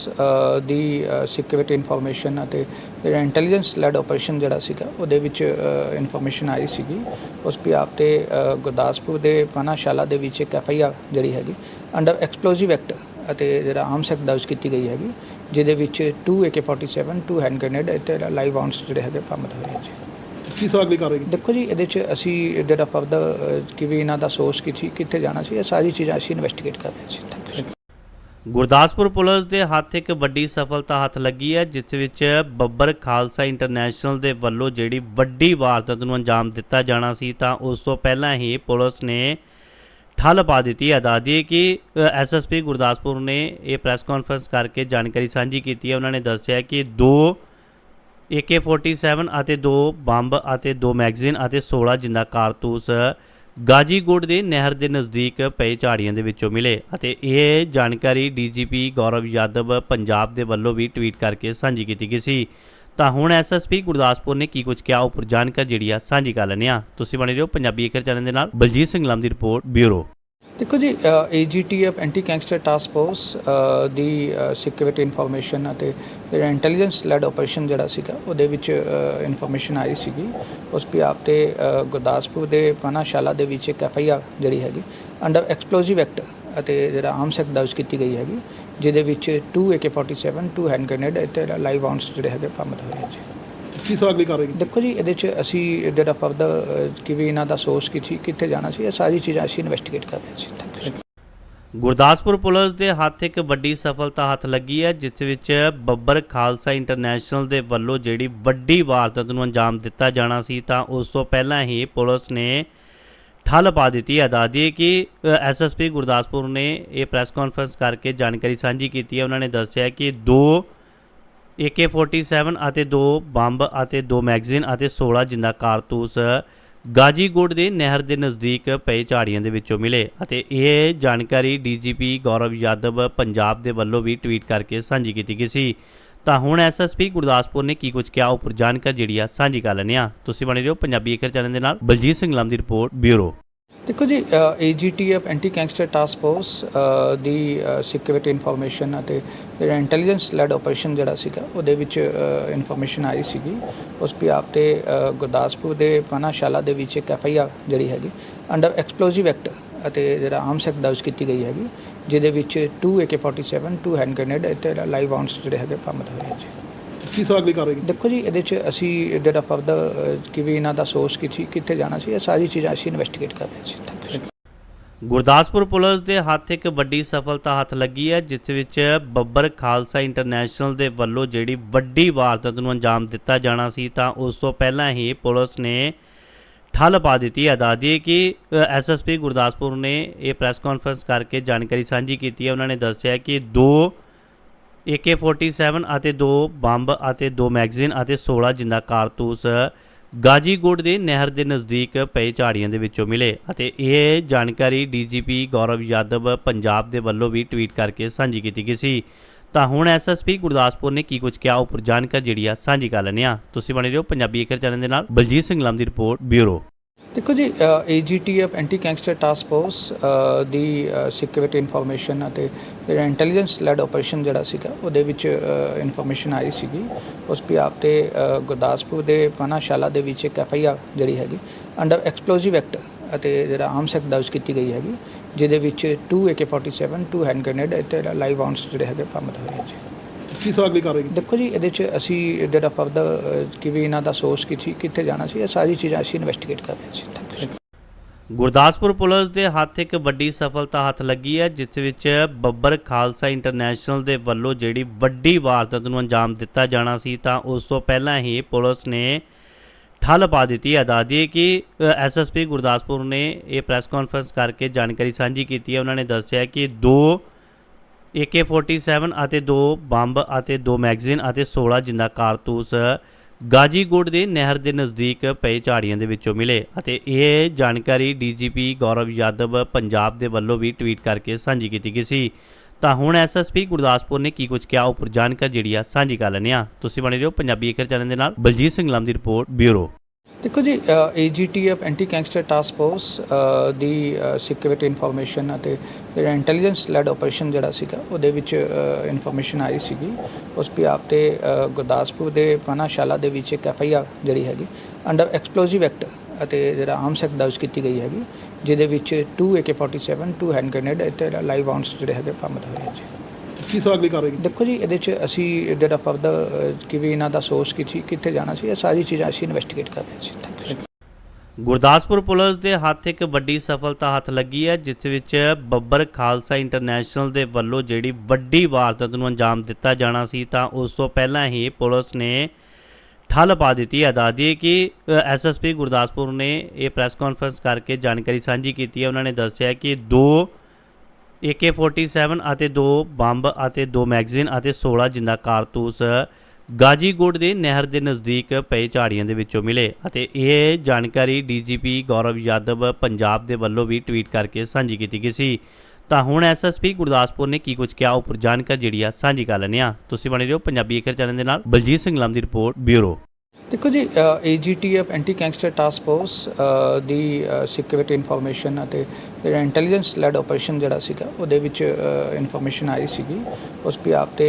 ਦੀ ਸਿਕਿਉਰਿਟੀ ਇਨਫੋਰਮੇਸ਼ਨ ਅਤੇ ਜਿਹੜਾ ਇੰਟੈਲੀਜੈਂਸ ਲੈਡ ਆਪਰੇਸ਼ਨ ਜਿਹੜਾ ਸੀਗਾ, ਉਹਦੇ ਵਿੱਚ ਇਨਫੋਰਮੇਸ਼ਨ ਆਈ ਸੀਗੀ। ਉਸ ਪਿਆਪ ਤੇ ਗੁਰਦਾਸਪੁਰ ਦੇ ਪਾਨਾਸ਼ਾਲਾ ਦੇ ਵਿੱਚ ਇੱਕ ਐਫਆਈਆਰ ਜਿਹੜੀ ਹੈਗੀ ਅੰਡਰ ਐਕਸਪਲੋਸਿਵ ਐਕਟ ਅਤੇ ਜਿਹੜਾ ਆਰਮਸ ਐਕਟ ਦਰਜ ਕੀਤੀ ਗਈ ਹੈਗੀ, ਜਿਹਦੇ ਵਿੱਚ 2 AK47 2 ਹੈਂਡ ਗ੍ਰੇਨੇਡ ਅਤੇ ਲਾਈਵ ਰਾਉਂਡਸ ਜਿਹੜੇ ਹੈਗੇ, ਬਰਾਮਦ ਹੋਏ ਹੈ ਜੀ। ਕੀ ਸੋ ਅਗਲੀ ਕਾਰਵਾਈ ਕੀਤੀ? ਦੇਖੋ ਜੀ ਇਹਦੇ 'ਚ ਅਸੀਂ ਜਿਹੜਾ ਫਰਦਰ ਕਿ ਵੀ ਇਹਨਾਂ ਦਾ ਸੋਰਸ ਕਿੱਥੇ ਕਿੱਥੇ ਜਾਣਾ ਸੀ ਇਹ ਸਾਰੀ ਚੀਜ਼ਾਂ ਅਸੀਂ ਇਨਵੈਸਟੀਗੇਟ ਕਰ ਰਹੇ ਸੀ ਥੈਂਕ ਯੂ ਗੁਰਦਾਸਪੁਰ ਪੁਲਿਸ ਦੇ ਹੱਥ ਇੱਕ ਵੱਡੀ ਸਫਲਤਾ ਹੱਥ ਲੱਗੀ ਹੈ ਜਿਸ ਵਿੱਚ ਬੱਬਰ ਖਾਲਸਾ ਇੰਟਰਨੈਸ਼ਨਲ ਦੇ ਵੱਲੋਂ ਜਿਹੜੀ ਵੱਡੀ ਵਾਰਦਾਤ ਨੂੰ ਅੰਜਾਮ ਦਿੱਤਾ ਜਾਣਾ ਸੀ ਤਾਂ ਉਸ ਤੋਂ ਪਹਿਲਾਂ ਹੀ ਪੁਲਿਸ ਨੇ ਠੱਲ ਪਾ ਦਿੱਤੀ ਹੈ। ਦੱਸ ਦਈਏ ਕਿ ਐਸਐਸਪੀ ਗੁਰਦਾਸਪੁਰ ਨੇ ਇਹ ਪ੍ਰੈਸ ਕਾਨਫਰੰਸ ਕਰਕੇ ਜਾਣਕਾਰੀ ਸਾਂਝੀ ਕੀਤੀ ਹੈ। ਉਹਨਾਂ ਨੇ ਦੱਸਿਆ ਕਿ ਦੋ AK47 ਅਤੇ ਦੋ ਬੰਬ ਅਤੇ ਦੋ ਮੈਗਜ਼ੀਨ ਅਤੇ 16 ਜਿੰਦਾ ਕਾਰਤੂਸ ਗਾਜੀਗੁੜ ਦੇ ਨਹਿਰ ਦੇ ਨਜ਼ਦੀਕ ਪਏ ਝਾੜੀਆਂ ਦੇ ਵਿੱਚੋਂ ਮਿਲੇ ਅਤੇ ਇਹ ਜਾਣਕਾਰੀ ਡੀਜੀਪੀ ਗੌਰਵ ਯਾਦਵ ਪੰਜਾਬ ਦੇ ਵੱਲੋਂ ਵੀ ਟਵੀਟ ਕਰਕੇ ਸਾਂਝੀ ਕੀਤੀ ਗਈ ਸੀ। ਤਾਂ ਹੁਣ ਐਸਐਸਪੀ ਗੁਰਦਾਸਪੁਰ ਨੇ ਕੀ ਕੁਝ ਕਿਹਾ ਉੱਪਰ ਜਾਣਕਾਰੀ ਜਿਹੜੀ ਆ ਸਾਂਝੀ ਕਰ ਲੈਂਦੇ ਆ ਤੁਸੀਂ ਬਣੇ ਰਹੋ ਪੰਜਾਬੀ ਏਕਰ ਚੈਨਲ ਦੇ ਨਾਲ। ਬਲਜੀਤ ਸਿੰਘ ਲੰਮ ਦੀ ਰਿਪੋਰਟ, ਬਿਊਰੋ। ਦੇਖੋ ਜੀ AGTF anti gangster task force ਦੀ ਸਿਕਿਉਰਿਟੀ ਇਨਫੋਰਮੇਸ਼ਨ ਅਤੇ ਜਿਹੜਾ ਇੰਟੈਲੀਜੈਂਸ ਲੈਡ ਆਪਰੇਸ਼ਨ ਜਿਹੜਾ ਸੀਗਾ, ਉਹਦੇ ਵਿੱਚ ਇਨਫੋਰਮੇਸ਼ਨ ਆਈ ਸੀਗੀ। ਉਸ ਪਿਆਪ ਤੇ ਗੁਰਦਾਸਪੁਰ ਦੇ ਪਾਨਾਸ਼ਾਲਾ ਦੇ ਵਿੱਚ ਇੱਕ ਐਫਆਈਆਰ ਜਿਹੜੀ ਹੈਗੀ ਅੰਡਰ ਐਕਸਪਲੋਸਿਵ ਐਕਟ ਅਤੇ ਜਿਹੜਾ ਆਮ ਸੈਕਟ ਦਰਜ ਕੀਤੀ ਗਈ ਹੈਗੀ, ਜਿਹਦੇ ਵਿੱਚ 2 AK47 2 ਹੈਂਡ ਗ੍ਰੇਨੇਡ ਅਤੇ ਲਾਈਵ ਰਾਉਂਡਸ ਜਿਹੜੇ ਹੈਗੇ, ਬਰਾਮਦ ਹੋਏ ਹੈ ਜੀ। ਕੀ ਸੋ ਅਗਲੀ ਕਾਰਵਾਈ ਦੇਖੋ ਜੀ ਇਹਦੇ ਚ ਅਸੀਂ ਜਿਹੜਾ ਫਰਦਰ ਕਿ ਵੀ ਇਹਨਾਂ ਦਾ ਸੋਰਸ ਕਿੱਥੇ ਕਿੱਥੇ ਜਾਣਾ ਸੀ ਇਹ ਸਾਰੀ ਚੀਜ਼ਾਂ ਅਸੀਂ ਇਨਵੈਸਟੀਗੇਟ ਕਰ ਰਹੇ ਸੀ ਥੈਂਕ ਯੂ ਗੁਰਦਾਸਪੁਰ ਪੁਲਿਸ ਦੇ ਹੱਥ ਇੱਕ ਵੱਡੀ ਸਫਲਤਾ ਹੱਥ ਲੱਗੀ ਹੈ ਜਿਸ ਵਿੱਚ ਬੱਬਰ ਖਾਲਸਾ ਇੰਟਰਨੈਸ਼ਨਲ ਦੇ ਵੱਲੋਂ ਜਿਹੜੀ ਵੱਡੀ ਵਾਰਦਾਤ ਨੂੰ ਅੰਜਾਮ ਦਿੱਤਾ ਜਾਣਾ ਸੀ ਤਾਂ ਉਸ ਤੋਂ ਪਹਿਲਾਂ ਹੀ ਪੁਲਿਸ ਨੇ ਠੱਲ ਪਾ ਦਿੱਤੀ ਹੈ। ਦਈਏ ਕਿ ਐਸਐਸਪੀ ਗੁਰਦਾਸਪੁਰ ਨੇ ਇਹ ਪ੍ਰੈਸ ਕਾਨਫਰੰਸ ਕਰਕੇ ਜਾਣਕਾਰੀ ਸਾਂਝੀ ਕੀਤੀ ਹੈ। ਉਹਨਾਂ ਨੇ ਦੱਸਿਆ ਕਿ ਦੋ AK47 ਅਤੇ ਦੋ ਬੰਬ ਅਤੇ ਦੋ ਮੈਗਜ਼ੀਨ ਅਤੇ 16 ਜਿੰਦਾ ਕਾਰਤੂਸ ਗਾਜੀਗੋਡ ਦੇ ਨਹਿਰ ਦੇ ਨਜ਼ਦੀਕ ਪਏ ਝਾੜੀਆਂ ਦੇ ਵਿੱਚੋਂ ਮਿਲੇ ਅਤੇ ਇਹ ਜਾਣਕਾਰੀ ਡੀਜੀਪੀ ਗੌਰਵ ਯਾਦਵ ਪੰਜਾਬ ਦੇ ਵੱਲੋਂ ਵੀ ਟਵੀਟ ਕਰਕੇ ਸਾਂਝੀ ਕੀਤੀ ਗਈ ਸੀ। ਤਾਂ ਹੁਣ ਐਸਐਸਪੀ ਗੁਰਦਾਸਪੁਰ ਨੇ ਕੀ ਕੁਝ ਕਿਹਾ ਉੱਪਰ ਜਾਣਕਾਰੀ ਜਿਹੜੀ ਆ ਸਾਂਝੀ ਕਰ ਲੈਂਦੇ ਆ ਤੁਸੀਂ ਬਣੇ ਰਹੋ ਪੰਜਾਬੀ ਏਕਰ ਚੈਨਲ ਦੇ ਨਾਲ। ਬਲਜੀਤ ਸਿੰਘ ਲੰਮ ਦੀ ਰਿਪੋਰਟ, ਬਿਊਰੋ। ਦੇਖੋ ਜੀ AGTF anti gangster task force ਦੀ ਸਿਕਿਉਰਿਟੀ ਇਨਫੋਰਮੇਸ਼ਨ ਅਤੇ ਜਿਹੜਾ ਇੰਟੈਲੀਜੈਂਸ ਲੈਡ ਆਪਰੇਸ਼ਨ ਜਿਹੜਾ ਸੀਗਾ, ਉਹਦੇ ਵਿੱਚ ਇਨਫੋਰਮੇਸ਼ਨ ਆਈ ਸੀਗੀ। ਉਸ ਪਿਆਪ ਤੇ ਗੁਰਦਾਸਪੁਰ ਦੇ ਪਾਨਾਸ਼ਾਲਾ ਦੇ ਵਿੱਚ ਇੱਕ ਐਫਆਈਆਰ ਜਿਹੜੀ ਹੈਗੀ ਅੰਡਰ ਐਕਸਪਲੋਸਿਵ ਐਕਟ ਅਤੇ ਜਿਹੜਾ ਆਰਮਸ ਐਕਟ ਦਰਜ ਕੀਤੀ ਗਈ ਹੈਗੀ, ਜਿਹਦੇ ਵਿੱਚ 2 AK47 2 ਹੈਂਡ ਗ੍ਰੇਨੇਡ ਅਤੇ ਲਾਈਵ ਰਾਉਂਡਸ ਜਿਹੜੇ ਹੈਗੇ, ਬਰਾਮਦ ਹੋਏ ਹੈ ਜੀ। ਕੀ ਸੋ ਅਗਲੀ ਕਾਰਵਾਈ ਦੇਖੋ ਜੀ ਇਹਦੇ ਚ ਅਸੀਂ ਜਿਹੜਾ ਫਰਦਰ ਕਿ ਵੀ ਇਹਨਾਂ ਦਾ ਸੋਰਸ ਕਿੱਥੇ ਕਿੱਥੇ ਜਾਣਾ ਸੀ ਇਹ ਸਾਰੀ ਚੀਜ਼ਾਂ ਅਸੀਂ ਇਨਵੈਸਟੀਗੇਟ ਕਰ ਰਹੇ ਸੀ ਥੈਂਕ ਯੂ ਗੁਰਦਾਸਪੁਰ ਪੁਲਿਸ ਦੇ ਹੱਥ ਇੱਕ ਵੱਡੀ ਸਫਲਤਾ ਹੱਥ ਲੱਗੀ ਹੈ ਜਿਸ ਵਿੱਚ ਬੱਬਰ ਖਾਲਸਾ ਇੰਟਰਨੈਸ਼ਨਲ ਦੇ ਵੱਲੋਂ ਜਿਹੜੀ ਵੱਡੀ ਵਾਰਦਾਤ ਨੂੰ ਅੰਜਾਮ ਦਿੱਤਾ ਜਾਣਾ ਸੀ ਤਾਂ ਉਸ ਤੋਂ ਪਹਿਲਾਂ ਹੀ ਪੁਲਿਸ ਨੇ ਠੱਲ ਪਾ ਦਿੱਤੀ ਹੈ। ਦੱਸ ਦਈਏ ਕਿ ਐਸਐਸਪੀ ਗੁਰਦਾਸਪੁਰ ਨੇ ਇਹ ਪ੍ਰੈਸ ਕਾਨਫਰੰਸ ਕਰਕੇ ਜਾਣਕਾਰੀ ਸਾਂਝੀ ਕੀਤੀ ਹੈ। ਉਹਨਾਂ ਨੇ ਦੱਸਿਆ ਕਿ ਦੋ AK47 ਅਤੇ ਦੋ ਬੰਬ ਅਤੇ ਦੋ ਮੈਗਜ਼ੀਨ ਅਤੇ 16 ਜਿੰਦਾ ਕਾਰਤੂਸ ਗਾਜੀਗੋੜ ਦੇ ਨਹਿਰ ਦੇ ਨਜ਼ਦੀਕ ਪਏ ਝਾੜੀਆਂ ਦੇ ਵਿੱਚੋਂ ਮਿਲੇ ਅਤੇ ਇਹ ਜਾਣਕਾਰੀ ਡੀਜੀਪੀ ਗੌਰਵ ਯਾਦਵ ਪੰਜਾਬ ਦੇ ਵੱਲੋਂ ਵੀ ਟਵੀਟ ਕਰਕੇ ਸਾਂਝੀ ਕੀਤੀ ਗਈ ਸੀ। ਤਾਂ ਹੁਣ ਐਸਐਸਪੀ ਗੁਰਦਾਸਪੁਰ ਨੇ ਕੀ ਕੁਝ ਕਿਹਾ ਉੱਪਰ ਜਾਣਕਾਰੀ ਜਿਹੜੀ ਆ ਸਾਂਝੀ ਕਰ ਲੈਂਦੇ ਆ ਤੁਸੀਂ ਬਣੇ ਰਹੋ ਪੰਜਾਬੀ ਏਕਰ ਚੈਨਲ ਦੇ ਨਾਲ। ਬਲਜੀਤ ਸਿੰਘ ਲੰਮ ਦੀ ਰਿਪੋਰਟ, ਬਿਊਰੋ। ਦੇਖੋ ਜੀ AGTF anti gangster task force ਦੀ ਸਿਕਿਉਰਿਟੀ ਇਨਫੋਰਮੇਸ਼ਨ ਅਤੇ ਜਿਹੜਾ ਇੰਟੈਲੀਜੈਂਸ ਲੈਡ ਆਪਰੇਸ਼ਨ ਜਿਹੜਾ ਸੀਗਾ, ਉਹਦੇ ਵਿੱਚ ਇਨਫੋਰਮੇਸ਼ਨ ਆਈ ਸੀਗੀ। ਉਸ ਪਿਆਪ ਤੇ ਗੁਰਦਾਸਪੁਰ ਦੇ ਪਾਨਾਸ਼ਾਲਾ ਦੇ ਵਿੱਚ ਇੱਕ ਐਫਆਈਆਰ ਜਿਹੜੀ ਹੈਗੀ ਅੰਡਰ ਐਕਸਪਲੋਸਿਵ ਐਕਟ ਅਤੇ ਜਿਹੜਾ ਆਰਮਸ ਐਕਟ ਦਰਜ ਕੀਤੀ ਗਈ ਹੈਗੀ, ਜਿਹਦੇ ਵਿੱਚ 2 AK47 2 ਹੈਂਡ ਗ੍ਰੇਨੇਡ ਅਤੇ ਲਾਈਵ ਰਾਉਂਡਸ ਜਿਹੜੇ ਹੈਗੇ ਬਰਾਮਦ ਹੋਏ ਹੈ ਜੀ। ਕੀ ਸੋ ਅਗਲੀ ਕਾਰਵਾਈ ਦੇਖੋ ਜੀ ਇਹਦੇ ਚ ਅਸੀਂ ਜਿਹੜਾ ਫਰਦਰ ਕਿ ਵੀ ਇਹਨਾਂ ਦਾ ਸੋਰਸ ਕਿੱਥੇ ਕਿੱਥੇ ਜਾਣਾ ਸੀ ਇਹ ਸਾਰੀ ਚੀਜ਼ਾਂ ਅਸੀਂ ਇਨਵੈਸਟੀਗੇਟ ਕਰ ਰਹੇ ਸੀ ਥੈਂਕ ਯੂ ਗੁਰਦਾਸਪੁਰ ਪੁਲਿਸ ਦੇ ਹੱਥ ਇੱਕ ਵੱਡੀ ਸਫਲਤਾ ਹੱਥ ਲੱਗੀ ਹੈ ਜਿਸ ਵਿੱਚ ਬੱਬਰ ਖਾਲਸਾ ਇੰਟਰਨੈਸ਼ਨਲ ਦੇ ਵੱਲੋਂ ਜਿਹੜੀ ਵੱਡੀ ਵਾਰਦਾਤ ਨੂੰ ਅੰਜਾਮ ਦਿੱਤਾ ਜਾਣਾ ਸੀ ਤਾਂ ਉਸ ਤੋਂ ਪਹਿਲਾਂ ਹੀ ਪੁਲਿਸ ਨੇ ਠੱਲ ਪਾ ਦਿੱਤੀ ਹੈ। ਦੱਸ ਦਈਏ ਕਿ ਐਸਐਸਪੀ ਗੁਰਦਾਸਪੁਰ ਨੇ ਇਹ ਪ੍ਰੈਸ ਕਾਨਫਰੰਸ ਕਰਕੇ ਜਾਣਕਾਰੀ ਸਾਂਝੀ ਕੀਤੀ ਹੈ। ਉਹਨਾਂ ਨੇ ਦੱਸਿਆ ਕਿ ਦੋ AK47 ਅਤੇ ਦੋ ਬੰਬ ਅਤੇ ਦੋ ਮੈਗਜ਼ੀਨ ਅਤੇ 16 ਜਿੰਦਾ ਕਾਰਤੂਸ ਗਾਜੀਗੁੜ ਦੇ ਨਹਿਰ ਦੇ ਨਜ਼ਦੀਕ ਪਏ ਝਾੜੀਆਂ ਦੇ ਵਿੱਚੋਂ ਮਿਲੇ ਅਤੇ ਇਹ ਜਾਣਕਾਰੀ ਡੀਜੀਪੀ ਗੌਰਵ ਯਾਦਵ ਪੰਜਾਬ ਦੇ ਵੱਲੋਂ ਵੀ ਟਵੀਟ ਕਰਕੇ ਸਾਂਝੀ ਕੀਤੀ ਗਈ ਸੀ। ਤਾਂ ਹੁਣ ਐਸਐਸਪੀ ਗੁਰਦਾਸਪੁਰ ਨੇ ਕੀ ਕੁਝ ਕਿਹਾ ਉੱਪਰ ਜਾਣਕਾਰੀ ਜਿਹੜੀ ਆ ਸਾਂਝੀ ਕਰ ਲੈਂਦੇ ਆ ਤੁਸੀਂ ਬਣੇ ਰਹੋ ਪੰਜਾਬੀ ਏਕਰ ਚੈਨਲ ਦੇ ਨਾਲ। ਬਲਜੀਤ ਸਿੰਘ ਲੰਮ ਦੀ ਰਿਪੋਰਟ, ਬਿਊਰੋ। ਦੇਖੋ ਜੀ AGTF anti gangster task force ਦੀ ਸਿਕਿਉਰਿਟੀ ਇਨਫੋਰਮੇਸ਼ਨ ਅਤੇ ਜਿਹੜਾ ਇੰਟੈਲੀਜੈਂਸ ਲੈਡ ਆਪਰੇਸ਼ਨ ਜਿਹੜਾ ਸੀਗਾ, ਉਹਦੇ ਵਿੱਚ ਇਨਫੋਰਮੇਸ਼ਨ ਆਈ ਸੀਗੀ। ਉਸ ਪਿਆਪ ਤੇ ਗੁਰਦਾਸਪੁਰ ਦੇ ਪਾਨਾਸ਼ਾਲਾ ਦੇ ਵਿੱਚ ਇੱਕ ਐਫਆਈਆਰ ਜਿਹੜੀ ਹੈਗੀ ਅੰਡਰ ਐਕਸਪਲੋਸਿਵ ਐਕਟ ਅਤੇ ਜਿਹੜਾ ਆਮ ਸੈਕਟ ਦਰਜ ਕੀਤੀ ਗਈ ਹੈਗੀ, ਜਿਹਦੇ ਵਿੱਚ 2 AK47 2 ਹੈਂਡ ਗ੍ਰੇਨੇਡ ਅਤੇ ਲਾਈਵ ਰਾਉਂਡਸ ਜਿਹੜੇ ਹੈਗੇ, ਬਰਾਮਦ ਹੋਏ ਹੈ ਜੀ। ਕੀ ਸੋ ਅਗਲੀ ਕਾਰਵਾਈ ਦੇਖੋ ਜੀ ਇਹਦੇ ਚ ਅਸੀਂ ਜਿਹੜਾ ਫਰਦਰ ਕਿ ਵੀ ਇਹਨਾਂ ਦਾ ਸੋਰਸ ਕਿੱਥੇ ਕਿੱਥੇ ਜਾਣਾ ਸੀ ਇਹ ਸਾਰੀ ਚੀਜ਼ਾਂ ਅਸੀਂ ਇਨਵੈਸਟੀਗੇਟ ਕਰ ਰਹੇ ਸੀ ਥੈਂਕ ਯੂ ਗੁਰਦਾਸਪੁਰ ਪੁਲਿਸ ਦੇ ਹੱਥ ਇੱਕ ਵੱਡੀ ਸਫਲਤਾ ਹੱਥ ਲੱਗੀ ਹੈ ਜਿਸ ਵਿੱਚ ਬੱਬਰ ਖਾਲਸਾ ਇੰਟਰਨੈਸ਼ਨਲ ਦੇ ਵੱਲੋਂ ਜਿਹੜੀ ਵੱਡੀ ਵਾਰਦਾਤ ਨੂੰ ਅੰਜਾਮ ਦਿੱਤਾ ਜਾਣਾ ਸੀ ਤਾਂ ਉਸ ਤੋਂ ਪਹਿਲਾਂ ਹੀ ਪੁਲਿਸ ਨੇ ਠੱਲ ਪਾ ਦਿੱਤੀ ਹੈ। ਦੱਸਦੀਏ ਕਿ ਐਸਐਸਪੀ ਗੁਰਦਾਸਪੁਰ ਨੇ ਇਹ ਪ੍ਰੈਸ ਕਾਨਫਰੰਸ ਕਰਕੇ ਜਾਣਕਾਰੀ ਸਾਂਝੀ ਕੀਤੀ ਹੈ। ਉਹਨਾਂ ਨੇ ਦੱਸਿਆ ਕਿ ਦੋ AK47 ਅਤੇ ਦੋ ਬੰਬ ਅਤੇ ਦੋ ਮੈਗਜ਼ੀਨ ਅਤੇ 16 ਜਿੰਦਾ ਕਾਰਤੂਸ ਗਾਜੀਗੁੜ ਦੇ ਨਹਿਰ ਦੇ ਨਜ਼ਦੀਕ ਪਏ ਝਾੜੀਆਂ ਦੇ ਵਿੱਚੋਂ ਮਿਲੇ ਅਤੇ ਇਹ ਜਾਣਕਾਰੀ ਡੀਜੀਪੀ ਗੌਰਵ ਯਾਦਵ ਪੰਜਾਬ ਦੇ ਵੱਲੋਂ ਵੀ ਟਵੀਟ ਕਰਕੇ ਸਾਂਝੀ ਕੀਤੀ ਗਈ ਸੀ। ਤਾਂ ਹੁਣ ਐਸਐਸਪੀ ਗੁਰਦਾਸਪੁਰ ਨੇ ਕੀ ਕੁਝ ਕਿਹਾ ਉੱਪਰ ਜਾਣਕਾਰੀ ਜਿਹੜੀ ਆ ਸਾਂਝੀ ਕਰ ਲੈਂਦੇ ਆ ਤੁਸੀਂ ਬਣੇ ਰਹੋ ਪੰਜਾਬੀ ਏਕਰ ਚੈਨਲ ਦੇ ਨਾਲ। ਬਲਜੀਤ ਸਿੰਘ ਲੰਮ ਦੀ ਰਿਪੋਰਟ, ਬਿਊਰੋ। ਦੇਖੋ ਜੀ AGTF anti gangster task force ਦੀ ਸਿਕਿਉਰਿਟੀ ਇਨਫੋਰਮੇਸ਼ਨ ਅਤੇ ਜਿਹੜਾ ਇੰਟੈਲੀਜੈਂਸ ਲੈਡ ਆਪਰੇਸ਼ਨ ਜਿਹੜਾ ਸੀਗਾ, ਉਹਦੇ ਵਿੱਚ ਇਨਫੋਰਮੇਸ਼ਨ ਆਈ ਸੀਗੀ। ਉਸ ਪਿਆਪ ਤੇ